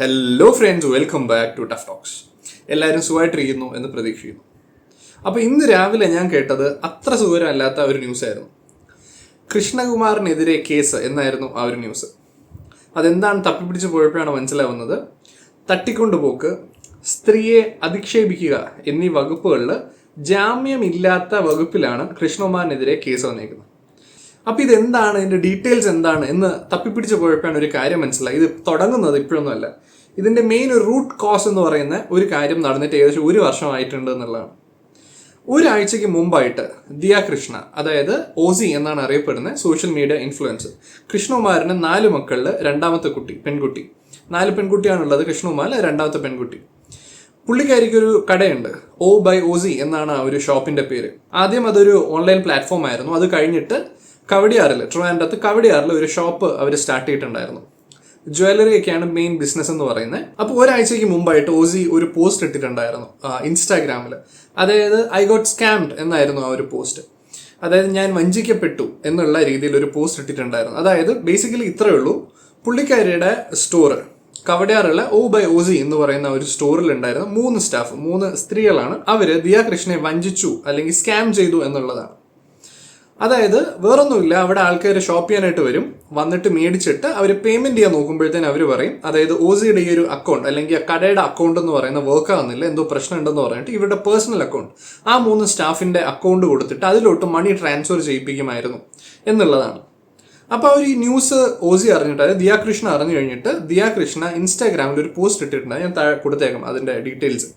Hello friends welcome back to tough talks എല്ലാവരും സുഖമായിട്ടിരിക്കുന്നു എന്ന് പ്രതീക്ഷിക്കുന്നു. അപ്പോൾ ഇന്ന് രാവിലെ ഞാൻ കേട്ടത് അത്ര സുഖകരമല്ലാത്ത ഒരു ന്യൂസ് ആയിരുന്നു കൃഷ്ണകുമാറിനെതിരെ കേസ് എന്നായിരുന്നു ആ ഒരു ന്യൂസ്. അതെന്താണ് തപ്പിപ്പിടിച്ച് പോയപ്പോഴാണ് മനസ്സിലാവുന്നത്? തട്ടിക്കൊണ്ടുപോക്ക് സ്ത്രീയെ അധിക്ഷേപിക്കുക എന്നീ വകുപ്പുകളിൽ ജാമ്യമില്ലാത്ത വകുപ്പിലാണ് കൃഷ്ണകുമാറിനെതിരെ കേസ് വന്നേക്കുന്നത്. അപ്പൊ ഇതെന്താണ്? ഇതിന്റെ ഡീറ്റെയിൽസ് എന്താണ്? എന്ന് തപ്പിപ്പിടിച്ച് പോയപ്പോഴാണ് ഒരു കാര്യം മനസ്സിലായി ഇത് തുടങ്ങുന്നത് ഇപ്പോഴൊന്നുമല്ല. ഇതിന്റെ മെയിൻ ഒരു റൂട്ട് കോസ് എന്ന് പറയുന്ന ഒരു കാര്യം നടന്നിട്ട് ഏകദേശം ഒരു വർഷമായിട്ടുണ്ട് എന്നുള്ളതാണ്. ഒരാഴ്ചയ്ക്ക് മുമ്പായിട്ട് ദിയ കൃഷ്ണ അതായത് ഓസി എന്നാണ് അറിയപ്പെടുന്ന സോഷ്യൽ മീഡിയ ഇൻഫ്ലുവൻസർ കൃഷ്ണകുമാറിന് നാല് മക്കളിൽ രണ്ടാമത്തെ കുട്ടി പെൺകുട്ടി. നാല് പെൺകുട്ടിയാണുള്ളത് കൃഷ്ണകുമാർ രണ്ടാമത്തെ പെൺകുട്ടി. പുള്ളിക്കാരിക്ക് ഒരു കടയുണ്ട് ഓ ബൈ ഓസി എന്നാണ് ആ ഒരു ഷോപ്പിന്റെ പേര്. ആദ്യം അതൊരു ഓൺലൈൻ പ്ലാറ്റ്ഫോം ആയിരുന്നു. അത് കഴിഞ്ഞിട്ട് കവടിയാറിൽ ട്രിവാൻഡ്രത്ത് കവടിയാറിൽ ഒരു ഷോപ്പ് അവർ സ്റ്റാർട്ട് ചെയ്തിട്ടുണ്ടായിരുന്നു. ജ്വല്ലറി ഒക്കെയാണ് മെയിൻ ബിസിനസ് എന്ന് പറയുന്നത് അപ്പോൾ ഒരാഴ്ചയ്ക്ക് മുമ്പായിട്ട് ഓസി ഒരു പോസ്റ്റ് ഇട്ടിട്ടുണ്ടായിരുന്നു ഇൻസ്റ്റാഗ്രാമിൽ അതായത് ഐ ഗോട്ട് സ്കാംഡ് എന്നായിരുന്നു ആ ഒരു പോസ്റ്റ് അതായത് ഞാൻ വഞ്ചിക്കപ്പെട്ടു എന്നുള്ള രീതിയിൽ ഒരു പോസ്റ്റ് ഇട്ടിട്ടുണ്ടായിരുന്നു. അതായത് ബേസിക്കലി ഇത്രയേ ഉള്ളൂ. പുള്ളിക്കാരിയുടെ സ്റ്റോർ കവടയാറുള്ള ഓ ബൈ ഓസി എന്ന് പറയുന്ന ഒരു സ്റ്റോറിൽ ഉണ്ടായിരുന്ന മൂന്ന് സ്റ്റാഫ് മൂന്ന് സ്ത്രീകളാണ് അവർ ദിയ കൃഷ്ണയെ വഞ്ചിച്ചു അല്ലെങ്കിൽ സ്കാം ചെയ്തു എന്നുള്ളതാണ്. അതായത് വേറൊന്നുമില്ല അവിടെ ആൾക്കാർ ഷോപ്പ് ചെയ്യാനായിട്ട് വരും. വന്നിട്ട് മേടിച്ചിട്ട് അവർ പേയ്മെന്റ് ചെയ്യാൻ നോക്കുമ്പോഴത്തേന് അവർ പറയും അതായത് ഓസിയുടെ ഈ ഒരു അക്കൗണ്ട് അല്ലെങ്കിൽ ആ കടയുടെ അക്കൗണ്ട് എന്ന് പറയുന്ന വർക്ക് ആവുന്നില്ല എന്തോ പ്രശ്നം ഉണ്ടെന്ന് പറഞ്ഞിട്ട് ഇവരുടെ പേഴ്സണൽ അക്കൗണ്ട് ആ മൂന്ന് സ്റ്റാഫിന്റെ അക്കൗണ്ട് കൊടുത്തിട്ട് അതിലോട്ട് മണി ട്രാൻസ്ഫർ ചെയ്യിപ്പിക്കുമായിരുന്നു എന്നുള്ളതാണ്. അപ്പോൾ അവർ ഈ ന്യൂസ് ഓസി അറിഞ്ഞിട്ട് അതായത് ദിയാ കൃഷ്ണ അറിഞ്ഞു കഴിഞ്ഞിട്ട് ദിയാ കൃഷ്ണ ഇൻസ്റ്റാഗ്രാമിൽ ഒരു പോസ്റ്റ് ഇട്ടിട്ടുണ്ട് ഞാൻ താഴെ കൊടുത്തേക്കാം അതിന്റെ ഡീറ്റെയിൽസ്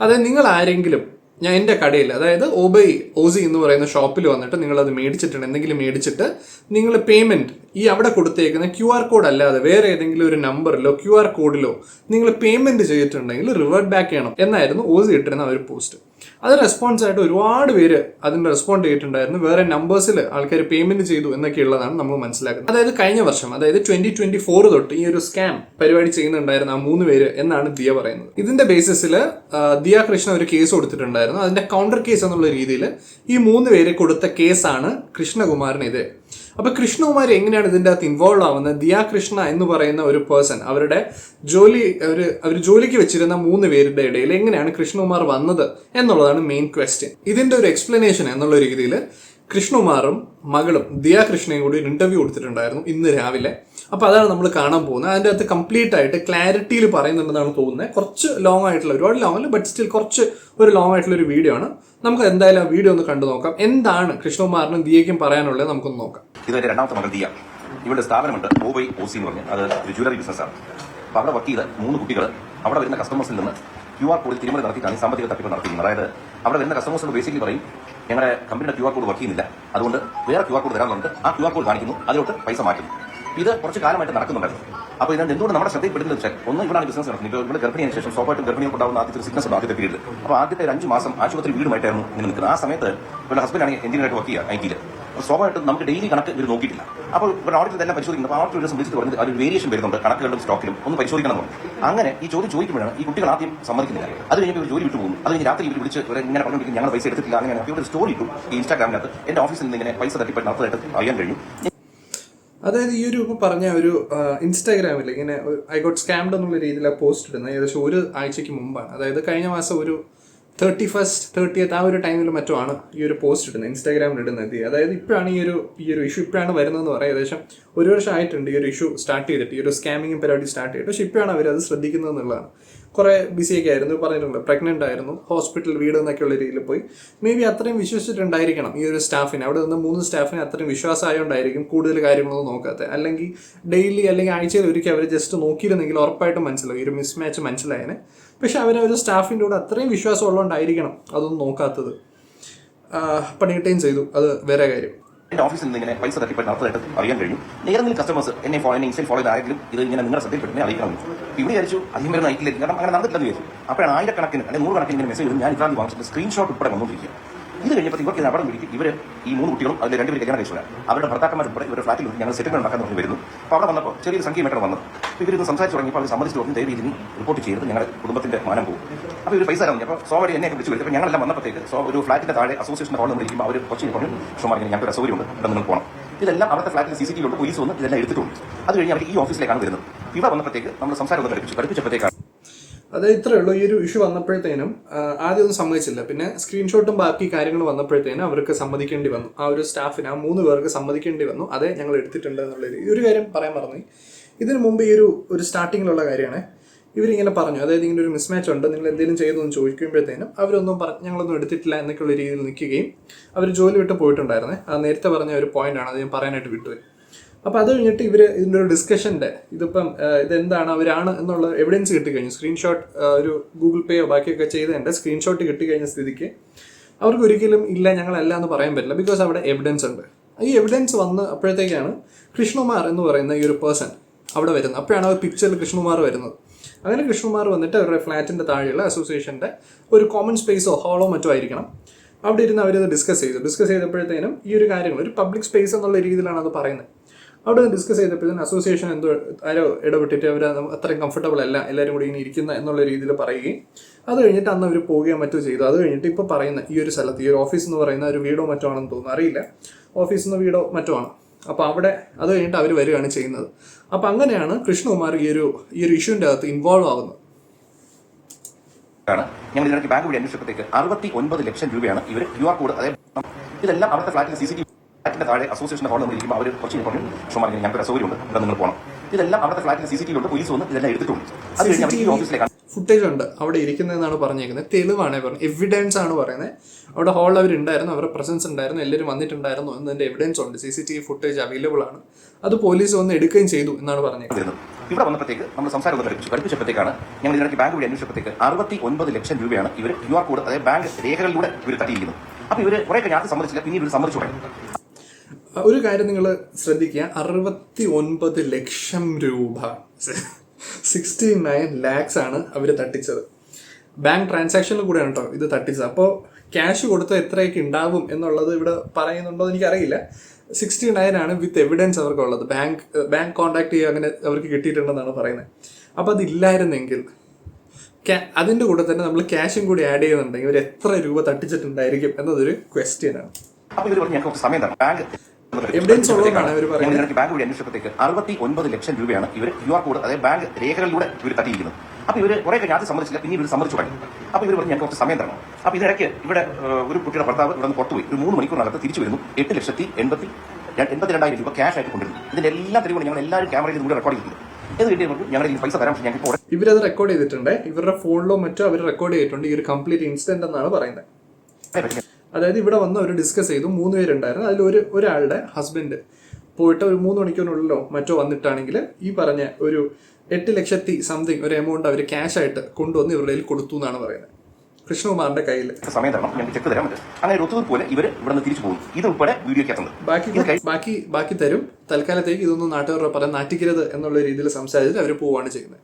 അതായത് നിങ്ങൾ ആരെങ്കിലും ഞാൻ എന്റെ കടയിൽ അതായത് ഓബൈ ഓസി എന്ന് പറയുന്ന ഷോപ്പിൽ വന്നിട്ട് നിങ്ങൾ അത് മേടിച്ചിട്ടുണ്ട്. എന്തെങ്കിലും മേടിച്ചിട്ട് നിങ്ങൾ പേയ്മെന്റ് ഈ അവിടെ കൊടുത്തേക്കുന്ന ക്യു ആർ കോഡ് അല്ലാതെ വേറെ ഏതെങ്കിലും ഒരു നമ്പറിലോ ക്യു ആർ കോഡിലോ നിങ്ങൾ പേയ്മെന്റ് ചെയ്തിട്ടുണ്ടെങ്കിൽ റിവേർട്ട് ബാക്ക് ചെയ്യണം. എന്നായിരുന്നു ഓസി ഇട്ടിരുന്ന ഒരു പോസ്റ്റ് അത് റെസ്പോൺസ് ആയിട്ട് ഒരുപാട് പേര് അതിന് റെസ്പോണ്ട് ചെയ്തിട്ടുണ്ടായിരുന്നു. വേറെ നമ്പേഴ്സിൽ ആൾക്കാർ പേയ്മെന്റ് ചെയ്തു എന്നൊക്കെ ഉള്ളതാണ് നമ്മൾ മനസ്സിലാക്കുന്നത്. അതായത് കഴിഞ്ഞ വർഷം അതായത് ട്വന്റി ട്വന്റി ഫോർ തൊട്ട് ഈ ഒരു സ്കാം പരിപാടി ചെയ്യുന്നുണ്ടായിരുന്ന ആ മൂന്ന് പേര് എന്നാണ് ദിയ പറയുന്നത്. ഇതിന്റെ ബേസിസിൽ ദിയ കൃഷ്ണ ഒരു കേസ് കൊടുത്തിട്ടുണ്ടായിരുന്നു. അതിന്റെ കൗണ്ടർ കേസ് എന്നുള്ള രീതിയിൽ ഈ മൂന്ന് പേര് കൊടുത്ത കേസാണ് കൃഷ്ണകുമാറിനെതിരെ. അപ്പൊ കൃഷ്ണകുമാർ എങ്ങനെയാണ് ഇതിന്റെ അകത്ത് ഇൻവോൾവ് ആവുന്നത്? ദിയാ കൃഷ്ണ എന്ന് പറയുന്ന ഒരു പേഴ്സൺ അവരുടെ ജോലി അവർ അവർ ജോലിക്ക് വെച്ചിരുന്ന മൂന്ന് പേരുടെ ഇടയിൽ എങ്ങനെയാണ് കൃഷ്ണകുമാർ വന്നത് എന്നുള്ളതാണ് മെയിൻ ക്വസ്റ്റ്യൻ ഇതിന്റെ ഒരു എക്സ്പ്ലനേഷൻ എന്നുള്ള രീതിയിൽ കൃഷ്ണകുമാറും മകളും ദിയാ കൃഷ്ണയും കൂടി ഒരു ഇന്റർവ്യൂ കൊടുത്തിട്ടുണ്ടായിരുന്നു ഇന്ന് രാവിലെ. അപ്പൊ അതാണ് നമ്മൾ കാണാൻ പോകുന്നത്. അതിന്റെ അകത്ത് കംപ്ലീറ്റ് ആയിട്ട് ക്ലാരിറ്റിയിൽ പറയുന്നുണ്ടെന്നാണ് തോന്നുന്നത്. കുറച്ച് ലോങ് ആയിട്ടുള്ള ഒരുപാട് ലോങ് അല്ല ബട്ട് സ്റ്റിൽ കുറച്ച് ഒരു ലോങ് ആയിട്ടുള്ള ഒരു വീഡിയോ ആണ്. നമുക്ക് എന്തായാലും ആ വീഡിയോ ഒന്ന് കണ്ടു നോക്കാം. എന്താണ് കൃഷ്ണകുമാറിനും ദിയയ്ക്കും പറയാനുള്ളത് നമുക്കൊന്ന് നോക്കാം. ഇത് രണ്ടാമത്തെ മകൾ ദിയ. ഇവരുടെ സ്ഥാപനമുണ്ട് ഓവൈ ഓസി എന്ന് പറഞ്ഞ്. അത് ഒരു ജ്വല്ലറി ബിസിനസ്സാണ് അപ്പോൾ അവിടെ വർക്ക് ചെയ്ത മൂന്ന് കുട്ടികൾ അവിടെ വരുന്ന കസ്റ്റമേഴ്സിൽ നിന്ന് ക്യു ആർ കോഡിൽ തിരുമല നടത്തിയിട്ടാണ് സാമ്പത്തിക തട്ടിപ്പ് നടത്തിയിരുന്നത്. അതായത് അവിടെ വരുന്ന കസ്റ്റമേഴ്സിനോട് ബേസിക്കലി പറയും ഞങ്ങളുടെ കമ്പനിയുടെ ക്യു ആർ കോഡ് വർക്ക് ചെയ്യുന്നില്ല. അതുകൊണ്ട് വേറെ ക്യു ആർ കോഡ് പറഞ്ഞിട്ട് ആ ക്യു ആർ കോഡ് കാണിക്കുന്നു. അതിലോട്ട് പൈസ മാറ്റുന്നു. ഇത് കുറച്ച് കാലമായിട്ട് നടക്കുന്നുണ്ടായിരുന്നു. അപ്പോൾ ഇതിന് എന്തുകൊണ്ട് നമ്മുടെ ശ്രദ്ധയിൽപ്പെടുന്നത് വെച്ചാൽ ഒന്ന് ഇവിടെയാണ് ബിസിനസ് നടക്കുന്നത്. ഇവിടെ ഗർഭിണിയതിനു ശേഷം സ്വാഭാവികം ഗർഭിണികൾക്ക് ഉണ്ടാകുന്ന ആദ്യത്തെ സിക്നസ് ഉണ്ട് ആദ്യത്തെ പീരീഡ് അപ്പോൾ ആദ്യത്തെ ഒരു അഞ്ച് മാസം ആശുപത്രി വീടുമായിട്ടായിരുന്നു ഇങ്ങനെ നിൽക്കുന്നത്. ആ സമയത്ത് ഇവിടെ ഹസ്ബൻഡ് ആണെങ്കിൽ എഞ്ചിനീയറായിട്ട് വർക്ക് ചെയ്യുക ഐ ടിയിൽ സ്വാഭാവികമായിട്ടും നമുക്ക് ഡെയിലി കണക്ക് ഇവർ നോക്കിയിട്ടില്ല. അപ്പോൾ ഇവർ ഓഡിറ്റ് തന്നെ പരിശോധിക്കുന്നത് അപ്പോൾ ഓഡിറ്റ് ഒരു സംബന്ധിച്ച് പറഞ്ഞത് ഒരു വേരിയേഷൻ വരുന്നുണ്ട്. കണക്കുകളും സ്റ്റോക്കിലും ഒന്ന് പരിശോധിക്കണം എന്ന് അങ്ങനെ ഈ ചോദ്യം ചോദിക്കുമ്പോഴാണ് ഈ കുട്ടികൾ ആദ്യം സമ്മതിക്കുന്നില്ല അത് കഴിഞ്ഞ് ഇവർ ജോലി വിട്ടു പോകുന്നു. അത് കഴിഞ്ഞ് രാത്രി ഇവർ വിളിച്ച് ഇവരെ ഇങ്ങനെ പറഞ്ഞിരിക്കും ഞങ്ങൾ പൈസ എടുത്തിട്ടില്ല അങ്ങനെ ഇവരുടെ സ്റ്റോറി ഇട്ടു. ഇൻസ്റ്റാഗ്രാമിനകത്ത് എന്റെ ഓഫീസിൽ നിന്ന് ഇങ്ങനെ പൈസ തട്ടിപ്പെട്ട് നടത്തതായിട്ട് അറിയാൻ കഴിഞ്ഞു. അതായത് ഈ ഒരു ഇപ്പോൾ പറഞ്ഞ ഒരു ഇൻസ്റ്റാഗ്രാമിൽ ഇങ്ങനെ ഐ ഗോട്ട് സ്കാംഡ് എന്നുള്ള രീതിയിൽ പോസ്റ്റ് ഇടുന്നത്. ഏകദേശം ഒരു ആഴ്ചയ്ക്ക് മുമ്പാണ്. അതായത് കഴിഞ്ഞ മാസം ഒരു തേർട്ടി ഫസ്റ്റ് തേർട്ടിയത്ത് ആ ഒരു ടൈമിൽ മറ്റോ ആണ് ഈ ഒരു പോസ്റ്റ് ഇടുന്നത് ഇൻസ്റ്റാഗ്രാമിൽ ഇടുന്നത്. അതായത് ഇപ്പോഴാണ് ഈ ഒരു ഈ ഒരു ഇഷ്യൂ ഇപ്പോഴാണ് വരുന്നതെന്ന് പറയാം. ഏകദേശം ഒരു വർഷം ആയിട്ടുണ്ട് ഈ ഒരു ഇഷ്യൂ സ്റ്റാർട്ട് ചെയ്തിട്ട് ഈ ഒരു സ്കാമിങ് പരിപാടി സ്റ്റാർട്ട് ചെയ്തിട്ട്. പക്ഷെ ഇപ്പോഴാണ് അവർ അത് ശ്രദ്ധിക്കുന്നത് എന്നുള്ളതാണ് കുറെ ബിസിയൊക്കെ ആയിരുന്നു പറഞ്ഞിട്ടുണ്ട്. പ്രഗ്നന്റ് ആയിരുന്നു ഹോസ്പിറ്റൽ വീട് എന്നൊക്കെയുള്ള രീതിയിൽ പോയി. മേ ബി അത്രയും വിശ്വസിച്ചിട്ടുണ്ടായിരിക്കണം ഈ ഒരു സ്റ്റാഫിനെ അവിടെ നിന്ന് മൂന്ന് സ്റ്റാഫിനെ അത്രയും വിശ്വാസമായോണ്ടായിരിക്കും കൂടുതൽ കാര്യങ്ങളൊന്നും നോക്കാത്തത് അല്ലെങ്കിൽ ഡെയിലി അല്ലെങ്കിൽ ആഴ്ചയിൽ ഒരിക്കൽ അവർ ജസ്റ്റ് നോക്കിയിരുന്നെങ്കിൽ ഉറപ്പായിട്ടും മനസ്സിലാവും. ഈ ഒരു മിസ് മാച്ച് മനസ്സിലായതിനെ പക്ഷെ അവർ ഒരു സ്റ്റാഫിന്റെ കൂടെ അത്രയും വിശ്വാസം ഉള്ളതുകൊണ്ടായിരിക്കണം അതൊന്നും നോക്കാത്തത്. പണിയിട്ടേം ചെയ്തു. അത് വേറെ കാര്യം. എന്റെ ഓഫീസിൽ നിന്ന് ഇങ്ങനെ പൈസ തട്ടിപ്പറ്റി നടത്തതായിട്ട് അറിയാൻ കഴിഞ്ഞു. ഏതെങ്കിലും കസ്റ്റമേഴ്സ് എന്നെ ഫോളോ എന്നെ ഇൻസ്റ്റയിൽ ഫോളോ ചെയ്ത ആരെങ്കിലും ഇത് ഇങ്ങനെ നിങ്ങളുടെ ശ്രദ്ധയിൽപ്പെടുന്നേ അറിയിക്കണം ഇവിടെ വിചാരിച്ചു അധികം വരുന്ന ഐറ്റിലേക്ക് കാരണം അങ്ങനെ നടന്നിട്ടില്ലെന്ന് വിചാരിച്ചു. അപ്പോഴാണ് ആയിരക്കണക്കിന് അല്ലെങ്കിൽ നൂറുകണക്കിന് ഇങ്ങനെ മെസ്സേജ് ഞാൻ ഇത്രാന്തി വാങ്ങിച്ചിട്ട് സ്ക്രീൻഷോട്ട് ഉൾപ്പെടെ വന്നുകൊണ്ടിരിക്കുക ഇത് കഴിഞ്ഞപ്പോൾ ഇവർക്ക് ഇത് അവിടെ പിടിക്കും ഇവർ ഈ മൂന്ന് കുട്ടികളും അതിൽ രണ്ടുപേരും കല്യാണം കഴിച്ചവരാണ് അവരുടെ ഭർത്താക്കന്മാർ ഉൾപ്പെടെ ഇവരുടെ ഫ്ലാറ്റിൽ ഞങ്ങൾ സെറ്റിൽമെന്റ് ഉണ്ടാക്കാൻ തുടങ്ങി വരുന്നു. അപ്പോൾ അവിടെ വന്നപ്പോൾ ചെറിയൊരു സംഖ്യ മേട്ടർ വന്നത് അപ്പോൾ ഇവരിന്ന് സംസാരിച്ച് തുടങ്ങിയപ്പോൾ അവർ സമ്മതിച്ചു തുടങ്ങി. ദയവ് ഇതിന് റിപ്പോർട്ട് ചെയ്യരുത്. ഞങ്ങളുടെ കുടുംബത്തിന്റെ മാനം പോകും. അപ്പോൾ ഒരു പൈസ തരാം അപ്പോൾ സോവടി എന്നെ വിളിച്ചു വരും അപ്പോൾ ഞങ്ങളെല്ലാം വന്നപ്പോഴത്തേക്ക് സോ ഒരു ഫ്ലാറ്റിന്റെ താഴെ അസോസിയേഷൻ ഹാളിൽ വിളിക്കുമ്പോൾ അവർ കുറച്ച് പറഞ്ഞു ഷോമാർ ഞങ്ങൾക്ക് ഒരു അസൗകര്യമുണ്ട് ഇവിടെ നിങ്ങൾ പോകണം ഇതെല്ലാം അവിടുത്തെ ഫ്ലാറ്റിൽ സി സി ടി പോലീസ് വന്ന് ഇതെല്ലാം എടുത്തിട്ടുണ്ട്. അത് കഴിഞ്ഞ് അവർ ഈ ഓഫീസിലേക്കാണ് വരുന്നത്. ഇവിടെ വന്നപ്പോഴത്തേക്ക് നമ്മൾ സംസാരം ഒന്ന് ഘടിപ്പിച്ചു ഘടിപ്പിച്ചപ്പോഴത്തേക്കാണ് അത് ഇത്രയേ ഉള്ളൂ. ഈ ഒരു ഇഷ്യൂ വന്നപ്പോഴത്തേനും ആദ്യം ഒന്നും സമ്മതിച്ചില്ല. പിന്നെ സ്ക്രീൻഷോട്ടും ബാക്കി കാര്യങ്ങൾ വന്നപ്പോഴത്തേനും അവർക്ക് സമ്മതിക്കേണ്ടി വന്നു. ആ ഒരു സ്റ്റാഫിന് ആ മൂന്ന് പേർക്ക് സമ്മതിക്കേണ്ടി വന്നു. അതേ ഞങ്ങൾ എടുത്തിട്ടുണ്ട് എന്നുള്ള ഈ ഒരു കാര്യം പറയാൻ മറന്നു ഇതിനു മുമ്പ് ഈ ഒരു ഒരു സ്റ്റാർട്ടിങ്ങിലുള്ള കാര്യമാണ്. ഇവരിങ്ങനെ പറഞ്ഞു. അതായത് ഇങ്ങനെ ഒരു മിസ്മാച്ച് ഉണ്ട്. നിങ്ങൾ എന്തെങ്കിലും ചെയ്തു എന്ന് ചോദിക്കുമ്പോഴത്തേനും അവരൊന്നും പറഞ്ഞ് ഞങ്ങളൊന്നും എടുത്തിട്ടില്ല എന്നൊക്കെയുള്ള രീതിയിൽ നിൽക്കുകയും അവർ ജോലി വിട്ട് പോയിട്ടുണ്ടായിരുന്നേ. നേരത്തെ പറഞ്ഞ ഒരു പോയിന്റാണ് അത് ഞാൻ പറയാനായിട്ട് വിട്ടുപോയി. അപ്പോൾ അത് കഴിഞ്ഞിട്ട് ഇവർ ഇതിന്റെ ഒരു ഡിസ്കഷന്റെ ഇതിപ്പം ഇതെന്താണ് അവരാണ് എന്നുള്ള എവിഡൻസ് കിട്ടിക്കഴിഞ്ഞു. സ്ക്രീൻഷോട്ട് ഒരു ഗൂഗിൾ പേയോ ബാക്കിയൊക്കെ ചെയ്തതിന്റെ സ്ക്രീൻഷോട്ട് കിട്ടിക്കഴിഞ്ഞ സ്ഥിതിക്ക് അവർക്ക് ഒരിക്കലും ഇല്ല ഞങ്ങളല്ല എന്ന് പറയാൻ പറ്റില്ല ബിക്കോസ് അവിടെ എവിഡൻസ് ഉണ്ട്. ഈ എവിഡൻസ് വന്ന് അപ്പോഴത്തേക്കാണ് കൃഷ്ണകുമാർ എന്ന് പറയുന്ന ഈ ഒരു പേഴ്സൺ അവിടെ വരുന്നത്. അപ്പോഴാണ് ആ പിക്ചറിൽ കൃഷ്ണകുമാർ വരുന്നത്. അങ്ങനെ കൃഷ്ണകുമാർ വന്നിട്ട് അവരുടെ ഫ്ലാറ്റിന്റെ താഴെയുള്ള അസോസിയേഷന്റെ ഒരു കോമൺ സ്പേസോ ഹാളോ മറ്റോ ആയിരിക്കണം. അവിടെ ഇരുന്ന് അവരത് ഡിസ്കസ് ചെയ്തു. ഡിസ്കസ് ചെയ്തപ്പോഴത്തേനും ഈ ഒരു കാര്യങ്ങൾ ഒരു പബ്ലിക് സ്പേസ് എന്നുള്ള രീതിയിലാണ് അത് പറയുന്നത്. അവിടെ ഡിസ്കസ് ചെയ്തപ്പോഴത്തേനും അസോസിയേഷൻ എന്തോ ആരോ ഇടപെട്ടിട്ട് അവർ അത്രയും കംഫർട്ടബിൾ അല്ല എല്ലാവരും കൂടി ഇങ്ങനെ ഇരിക്കുന്ന എന്നുള്ള രീതിയിൽ പറയുകയും അത് കഴിഞ്ഞിട്ട് അന്ന് അവർ പോവുകയോ മറ്റോ ചെയ്തു. അത് കഴിഞ്ഞിട്ട് ഇപ്പോൾ പറയുന്ന ഈ ഒരു സ്ഥലത്ത് ഈ ഒരു ഓഫീസ് എന്ന് പറയുന്ന ഒരു വീടോ മറ്റോ ആണെന്ന് തോന്നുന്നു. അറിയില്ല. ഓഫീസ് നിന്ന് വീടോ മറ്റോ ആണ്. അപ്പോൾ അവിടെ അത് കഴിഞ്ഞിട്ട് അവർ വരികയാണ് ചെയ്യുന്നത്. അപ്പോൾ അങ്ങനെയാണ് കൃഷ്ണകുമാർ ഈ ഒരു ഈ ഒരു ഇഷ്യൂവിന്റെ അകത്ത് ഇൻവോൾവ് ആകുന്നത് ഞങ്ങൾ ഇതിനിടയ്ക്ക് ബാങ്ക് വഴി അന്വേഷിച്ചപ്പോഴത്തേക്ക് അറുപത്തി ഒൻപത് ലക്ഷം രൂപയാണ് ഇവർ ക്യു ആർ കോഡ് അതായത് ഇതെല്ലാം അവിടുത്തെ ഫ്ലാറ്റിൽ സി സി ടി ഫ്ലാറ്റിന്റെ താഴെ അസോസിയേഷൻ ഹാളിൽ ഇരിക്കുമ്പോൾ അവർ കുറച്ച് പറഞ്ഞു ഷോമാർ ഞങ്ങൾക്ക് ഒരു സൗകര്യമുണ്ട്. ഇവിടെ നിങ്ങൾ പോകണം ഇതെല്ലാം അവിടുത്തെ ഫ്ലാറ്റിൽ സി സി ടി പോലീസ് വന്ന് ഇതെല്ലാം എടുത്തിട്ടുണ്ട്. അത് കഴിഞ്ഞ് അവർ ഈ ഓഫീസിലേക്ക് ഫുട്ടേജ് ഉണ്ട്. അവിടെ ഇരിക്കുന്നതെന്നാണ് പറഞ്ഞേക്കുന്നത് തെളിവാണ് പറഞ്ഞത് എവിഡൻസ് ആണ് പറയുന്നത് അവിടെ ഹാളിൽ അവരുണ്ടായിരുന്നു. അവരുടെ പ്രസൻസ് ഉണ്ടായിരുന്നു. എല്ലാവരും വന്നിട്ടുണ്ടായിരുന്നു എന്നതിന്റെ എവിഡൻസ് ഉണ്ട്. C C T V footage available ആണ്. അത് പോലീസ് വന്ന് എടുക്കുകയും ചെയ്തു എന്നാണ് പറഞ്ഞേക്കുന്നത് ഇവിടെ വന്നപ്പോഴത്തേക്ക് നമ്മൾ സംസാരം പഠിപ്പിച്ചു പഠിപ്പിച്ചപ്പോഴത്തേക്കാണ് ഞങ്ങൾ ഇതിനിടയ്ക്ക് ബാങ്ക് വഴി അന്വേഷിച്ചപ്പോഴത്തേക്ക് അറുപത്തി ഒൻപത് ലക്ഷം രൂപയാണ് ഇവർ ക്യു ആർ കോഡ് അതായത് ബാങ്ക് രേഖകളിലൂടെ ഇവർ തട്ടിയിരിക്കുന്നത്. അപ്പോൾ ഇവർ കുറെ കഴിഞ്ഞാൽ സമ്മതിച്ചില്ല പിന്നെ ഇവർ സമ്മതിച്ചു ഒരു കാര്യം നിങ്ങൾ ശ്രദ്ധിക്കുക. അറുപത്തി ഒൻപത് ലക്ഷം രൂപ. സിക്സ്റ്റി നയൻ ലാക്സ് ആണ് അവർ തട്ടിച്ചത്. ബാങ്ക് ട്രാൻസാക്ഷനിൽ കൂടെയാണ് കേട്ടോ ഇത് തട്ടിച്ചത്. അപ്പോൾ ക്യാഷ് കൊടുത്ത എത്രയൊക്കെ ഉണ്ടാവും എന്നുള്ളത് ഇവിടെ പറയുന്നുണ്ടോ എന്ന് എനിക്കറിയില്ല. സിക്സ്റ്റി നയൻ ആണ് വിത്ത് എവിഡൻസ് അവർക്കുള്ളത്. ബാങ്ക് ബാങ്ക് കോൺടാക്ട് ചെയ്യുക അങ്ങനെ അവർക്ക് കിട്ടിയിട്ടുണ്ടെന്നാണ് പറയുന്നത്. അപ്പോൾ അതില്ലായിരുന്നെങ്കിൽ അതിന്റെ കൂടെ തന്നെ നമ്മൾ ക്യാഷും കൂടി ആഡ് ചെയ്യുന്നുണ്ടെങ്കിൽ ഒരു എത്ര രൂപ തട്ടിച്ചിട്ടുണ്ടായിരിക്കും എന്നതൊരു ക്വസ്റ്റ്യൻ ആണ്. ഉള്ളതാണ് ഇവർ പറയുന്നത്. ബാങ്ക് വഴി അന്വേഷിച്ചപ്പോഴത്തേക്ക് അറുപത്തി ഒൻപത് ലക്ഷം രൂപയാണ് ഇവർ ക്യു ആർ കോഡ് അതായത് ബാങ്ക് രേഖകളിലൂടെ ഇവർ തട്ടിയിരിക്കുന്നത്. അപ്പൊ ഇവർ കുറെ കഴിഞ്ഞാൽ സമ്മതിച്ചില്ല പിന്നെ ഇവർ സമ്മതിച്ചു തുടങ്ങി. അപ്പൊ ഇവർ പറഞ്ഞു ഞങ്ങൾക്ക് കുറച്ച് സമയം തരണം. അപ്പൊ ഇതിനിടയ്ക്ക് ഇവിടെ ഒരു കുട്ടിയുടെ ഭർത്താവ് ഇവിടെ നിന്ന് പുറത്തുപോയി. ഒരു മൂന്ന് മണിക്കൂറിനകത്ത് തിരിച്ചു വരുന്നു. എട്ട് ലക്ഷത്തി എൺപത്തി എൺപത്തി രണ്ടായിരം രൂപ ക്യാഷ് ആയിട്ട് കൊണ്ടിരുന്നു ഇതിന്റെ എല്ലാ തെളിവുകളും ഞങ്ങൾ എല്ലാവരും ക്യാമറയിൽ കൂടെ റെക്കോർഡ് ചെയ്തിട്ടുണ്ട് ഇവരത് റെക്കോർഡ് ചെയ്തിട്ടുണ്ട്. ഇവരുടെ ഫോണിലോ മറ്റോ അവർ റെക്കോർഡ് ചെയ്തിട്ടുണ്ട്. ഈ ഒരു കംപ്ലീറ്റ് ഇൻസിഡന്റ് എന്നാണ് പറയുന്നത്. അതായത് ഇവിടെ വന്ന് അവർ ഡിസ്കസ് ചെയ്തു മൂന്ന് പേരുണ്ടായിരുന്നു. അതിൽ ഒരു ഒരാളുടെ ഹസ്ബൻഡ് പോയിട്ട് ഒരു മൂന്ന് മണിക്കൂറിനുള്ളിലോ മറ്റോ വന്നിട്ടാണെങ്കിൽ ഈ പറഞ്ഞ ഒരു എട്ട് ലക്ഷത്തി സംതിങ് ഒരു എമൗണ്ട് അവർ ക്യാഷ് ആയിട്ട് കൊണ്ടുവന്ന് ഇവരുടെ കയ്യിൽ കൊടുത്തു എന്നാണ് പറയുന്നത്. കൃഷ്ണകുമാറിന്റെ കയ്യിൽ. സമയം തരണം ഞങ്ങൾക്ക് ചെക്ക് തരാൻ പറ്റും. അങ്ങനെ ഒരു ഒത്തുതീർപ്പ് പോലെ ഇവർ ഇവിടെ നിന്ന് തിരിച്ചു പോകും ഇത് ഉൾപ്പെടെ വീഡിയോക്കകത്തുണ്ട് ബാക്കി ബാക്കി ബാക്കി തരും. തൽക്കാലത്തേക്ക് ഇതൊന്നും നാട്ടുകാരുടെ പറയാൻ നാട്ടിക്കരുത് എന്നുള്ള രീതിയിൽ സംസാരിച്ചിട്ട് അവർ പോവാണ് ചെയ്യുന്നത്.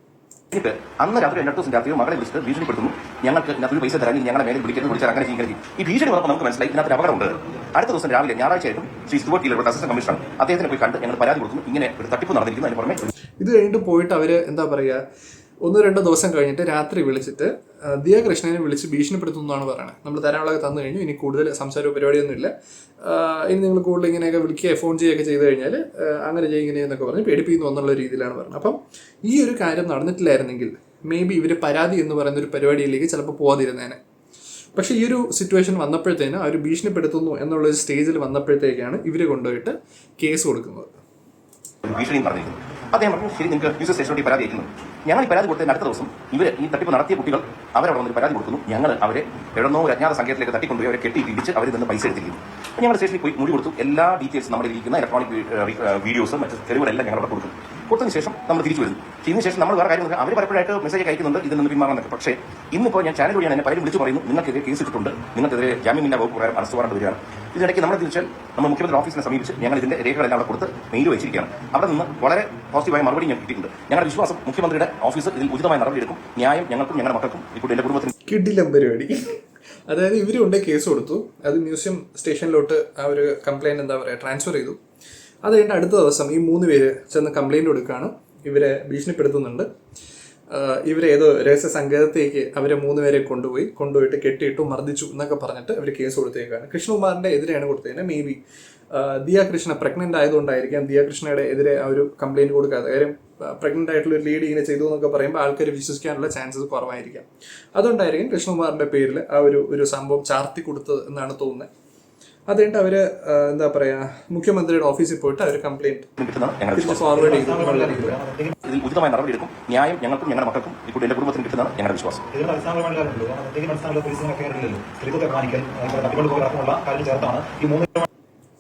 എന്നിട്ട് അന്ന് രാത്രി രണ്ടു ദിവസം രാത്രിയോ മകളെ വിളിച്ചിട്ട് ഭീഷണിപ്പെടുത്തുന്നു. ഞങ്ങൾക്ക് ഇതിനകത്ത് ഒരു പൈസ തരാൻ ഞങ്ങളുടെ മേലെ വിളിക്കരുത് വിളിച്ചാൽ അങ്ങനെ ചെയ്യും ഈ ഭീഷണി വന്നപ്പോൾ നമുക്ക് മനസ്സിലായി ഇതിനകത്ത് അപകടം ഉണ്ട് അടുത്ത ദിവസം രാവിലെ ഞായറാഴ്ചയായിട്ടും ശ്രീ സ്റ്റുവർട്ട് ടീലർ അസിസ്റ്റന്റ് കമ്മീഷണർ അദ്ദേഹത്തിനെ പോയി കണ്ട് ഞങ്ങൾ പരാതി കൊടുക്കുന്നു. ഇങ്ങനെ ഒരു തട്ടിപ്പ് നടന്നിരിക്കുന്നു. അതിന് പുറമെ ഇത് കഴിഞ്ഞിട്ട് പോയിട്ട് അവർ എന്താ പറയുക ഒന്നോ രണ്ട് ദിവസം കഴിഞ്ഞിട്ട് രാത്രി വിളിച്ചിട്ട് ദിയ കൃഷ്ണനെ വിളിച്ച് ഭീഷണിപ്പെടുത്തുന്നതാണ് പറയുന്നത് നമ്മൾ തരാനുള്ളത് തന്നു കഴിഞ്ഞു. ഇനി കൂടുതൽ സംസാരവും പരിപാടിയൊന്നുമില്ല. ഇല്ല ഇനി നിങ്ങൾ കൂടുതൽ ഇങ്ങനെയൊക്കെ വിളിക്കുക ഫോൺ ചെയ്യുകയൊക്കെ ചെയ്തു കഴിഞ്ഞാൽ അങ്ങനെ ചെയ്യുക ഇങ്ങനെ എന്നൊക്കെ പറഞ്ഞ് പേടിപ്പിക്കുന്നു എന്നുള്ള രീതിയിലാണ് പറഞ്ഞത് അപ്പം ഈ ഒരു കാര്യം നടന്നിട്ടില്ലായിരുന്നെങ്കിൽ മേ ബി ഇവർ പരാതി എന്ന് പറയുന്ന ഒരു പരിപാടിയിലേക്ക് ചിലപ്പോൾ പോകാതിരുന്നേനെ പക്ഷേ ഈ ഒരു സിറ്റുവേഷൻ വന്നപ്പോഴത്തേന് അവർ ഭീഷണിപ്പെടുത്തുന്നു എന്നുള്ള ഒരു സ്റ്റേജിൽ വന്നപ്പോഴത്തേക്കാണ് ഇവർ കൊണ്ടുപോയിട്ട് കേസ് കൊടുക്കുന്നത്. ഭീഷണിയും പറഞ്ഞിരിക്കുന്നു. അദ്ദേഹം ശരി നിങ്ങൾക്ക് ന്യൂസ് സ്റ്റേഷനോട് പരാതി അയക്കുന്നു. ഞങ്ങൾ ഈ പരാതി കൊടുത്തതിന് അടുത്ത ദിവസം ഇവർ ഈ തട്ടിപ്പ് നടത്തിയ കുട്ടികൾ അവരവിടെ വന്നൊരു പരാതി കൊടുക്കുന്നു. ഞങ്ങൾ അവരെ എവിടെന്നോ ഒരു അജ്ഞാത സംഖ്യത്തിലേക്ക് തട്ടിക്കൊണ്ടുപോയി അവരെ കെട്ടി ഇടിച്ച് അവരിൽ നിന്ന് പൈസ എടുത്തിരിക്കുന്നു. ഞങ്ങൾ സ്റ്റേഷനിൽ പോയി മുടി കൊടുത്തു. എല്ലാ ഡീറ്റെയിൽസ് നമ്മുടെ ഇരിക്കുന്ന ഇലക്ട്രോണിക് വീഡിയോസും മറ്റ് തെളിവുകളെല്ലാം ഞങ്ങൾ അവിടെ കൊടുത്തു കൊടുത്തതിന് ശേഷം നമ്മൾ തിരിച്ചു വരുന്നു. ഇതിന് ശേഷം നമ്മൾ വേറെ കാര്യം അവർ പലപ്പോഴായിട്ട് മെസ്സേജ് അയക്കുന്നുണ്ട്. ഇതിൽ നിന്ന് പിന്മാറാനൊക്കെ പക്ഷേ ഇന്നിപ്പോൾ ഞാൻ ചാനൽ വഴിയാണ് എന്നെ പലരും വിളിച്ചു പറയുന്നു. നിങ്ങൾക്കെതിരെ കേസ് ഇട്ടിട്ടുണ്ട്. നിങ്ങൾക്കെതിരെ ജാമ്യമില്ലാ വകുപ്പ് പ്രകാരം അറസ്റ്റ് വാറണ്ട് വരികയാണ്. ഇതിനിടയ്ക്ക് നമ്മൾ തിരിച്ചാൽ നമ്മൾ മുഖ്യമന്ത്രി ഓഫീസിനെ സമീപിച്ച് ഞങ്ങൾ ഇതിന്റെ രേഖകളെല്ലാം അവിടെ കൊടുത്ത് മെയിൽ വെച്ചിരിക്കുകയാണ്. അവിടെ നിന്ന് വളരെ പോസിറ്റീവായ മറുപടി ഞാൻ കിട്ടിയിട്ടുണ്ട്. ഞങ്ങളുടെ വിശ്വാസം മുഖ്യമന്ത്രിയുടെ ഓഫീസ് ഇതിൽ ഉചിതമായ നടപടിയെടുക്കും ന്യായം ഞങ്ങൾക്കും ഞങ്ങളുടെ മക്കൾക്കും ഇപ്പോൾ എന്റെ കുടുംബത്തിനും. കിടിലം പരിപാടി. അതായത് ഇവർ കൊണ്ട് കേസ് കൊടുത്തു. അത് മ്യൂസിയം സ്റ്റേഷനിലോട്ട് ആ ഒരു കംപ്ലൈന്റ് എന്താ പറയുക ട്രാൻസ്ഫർ ചെയ്തു. അത് കഴിഞ്ഞ് അടുത്ത ദിവസം ഈ മൂന്ന് പേര് ചെന്ന് കംപ്ലൈന്റ് കൊടുക്കുകയാണ്. ഇവരെ ഭീഷണിപ്പെടുത്തുന്നുണ്ട്. ഇവരെ രഹസ്യ സംഘത്തേക്ക് അവരെ മൂന്ന് പേരെ കൊണ്ടുപോയി കൊണ്ടുപോയിട്ട് കെട്ടിയിട്ടു മർദ്ദിച്ചു എന്നൊക്കെ പറഞ്ഞിട്ട് അവർ കേസ് കൊടുത്തേക്കാണ്. കൃഷ്ണകുമാറിന്റെ എതിരെയാണ് കൊടുത്തതിന് may be Diya Krishna pregnant ആയതുകൊണ്ടായിരിക്കാം Diya കൃഷ്ണയുടെ എതിരെ ആ ഒരു കംപ്ലൈന്റ് കൊടുക്കാതെ കാര്യം പ്രഗ്നന്റ് ആയിട്ടുള്ള ഒരു ലേഡി ഇങ്ങനെ ചെയ്തു എന്നൊക്കെ പറയുമ്പോൾ ആൾക്കാർ വിശ്വസിക്കാനുള്ള ചാൻസസ് കുറവായിരിക്കാം. അതുകൊണ്ടായിരിക്കും കൃഷ്ണകുമാറിന്റെ പേരിൽ ആ ഒരു ഒരു സംഭവം ചാർത്തി കൊടുത്തത് എന്നാണ് തോന്നുന്നത് അത് കഴിഞ്ഞിട്ട് അവർ എന്താ പറയാ മുഖ്യമന്ത്രിയുടെ ഓഫീസിൽ പോയിട്ട് അവർ ഞങ്ങളുടെ ഫോർവേഡ് ചെയ്തു. എന്നുള്ള രീതിയിൽ ഇതിൽ ഉചിതമായ നടപടിയെടുക്കും. ന്യായം ഞങ്ങൾക്കും ഞങ്ങളുടെ മക്കൾക്കും ഈ കുട്ടിയുടെ കുടുംബത്തിന് കിട്ടുന്നതാണ് ഞങ്ങളുടെ വിശ്വാസം. ഇതിനുള്ള അടിസ്ഥാനപരമായ കാര്യമുള്ളൂ കാരണം എന്തെങ്കിലും അടിസ്ഥാനമുള്ള പോലീസിനെ കയറില്ലല്ലോ സ്ത്രീത്വത്തെ കാണിക്കൽ അതുപോലെ തട്ടിക്കൊണ്ടുപോകൽ അടക്കമുള്ള കാര്യം ചേർത്താണ്. ഈ മൂന്ന്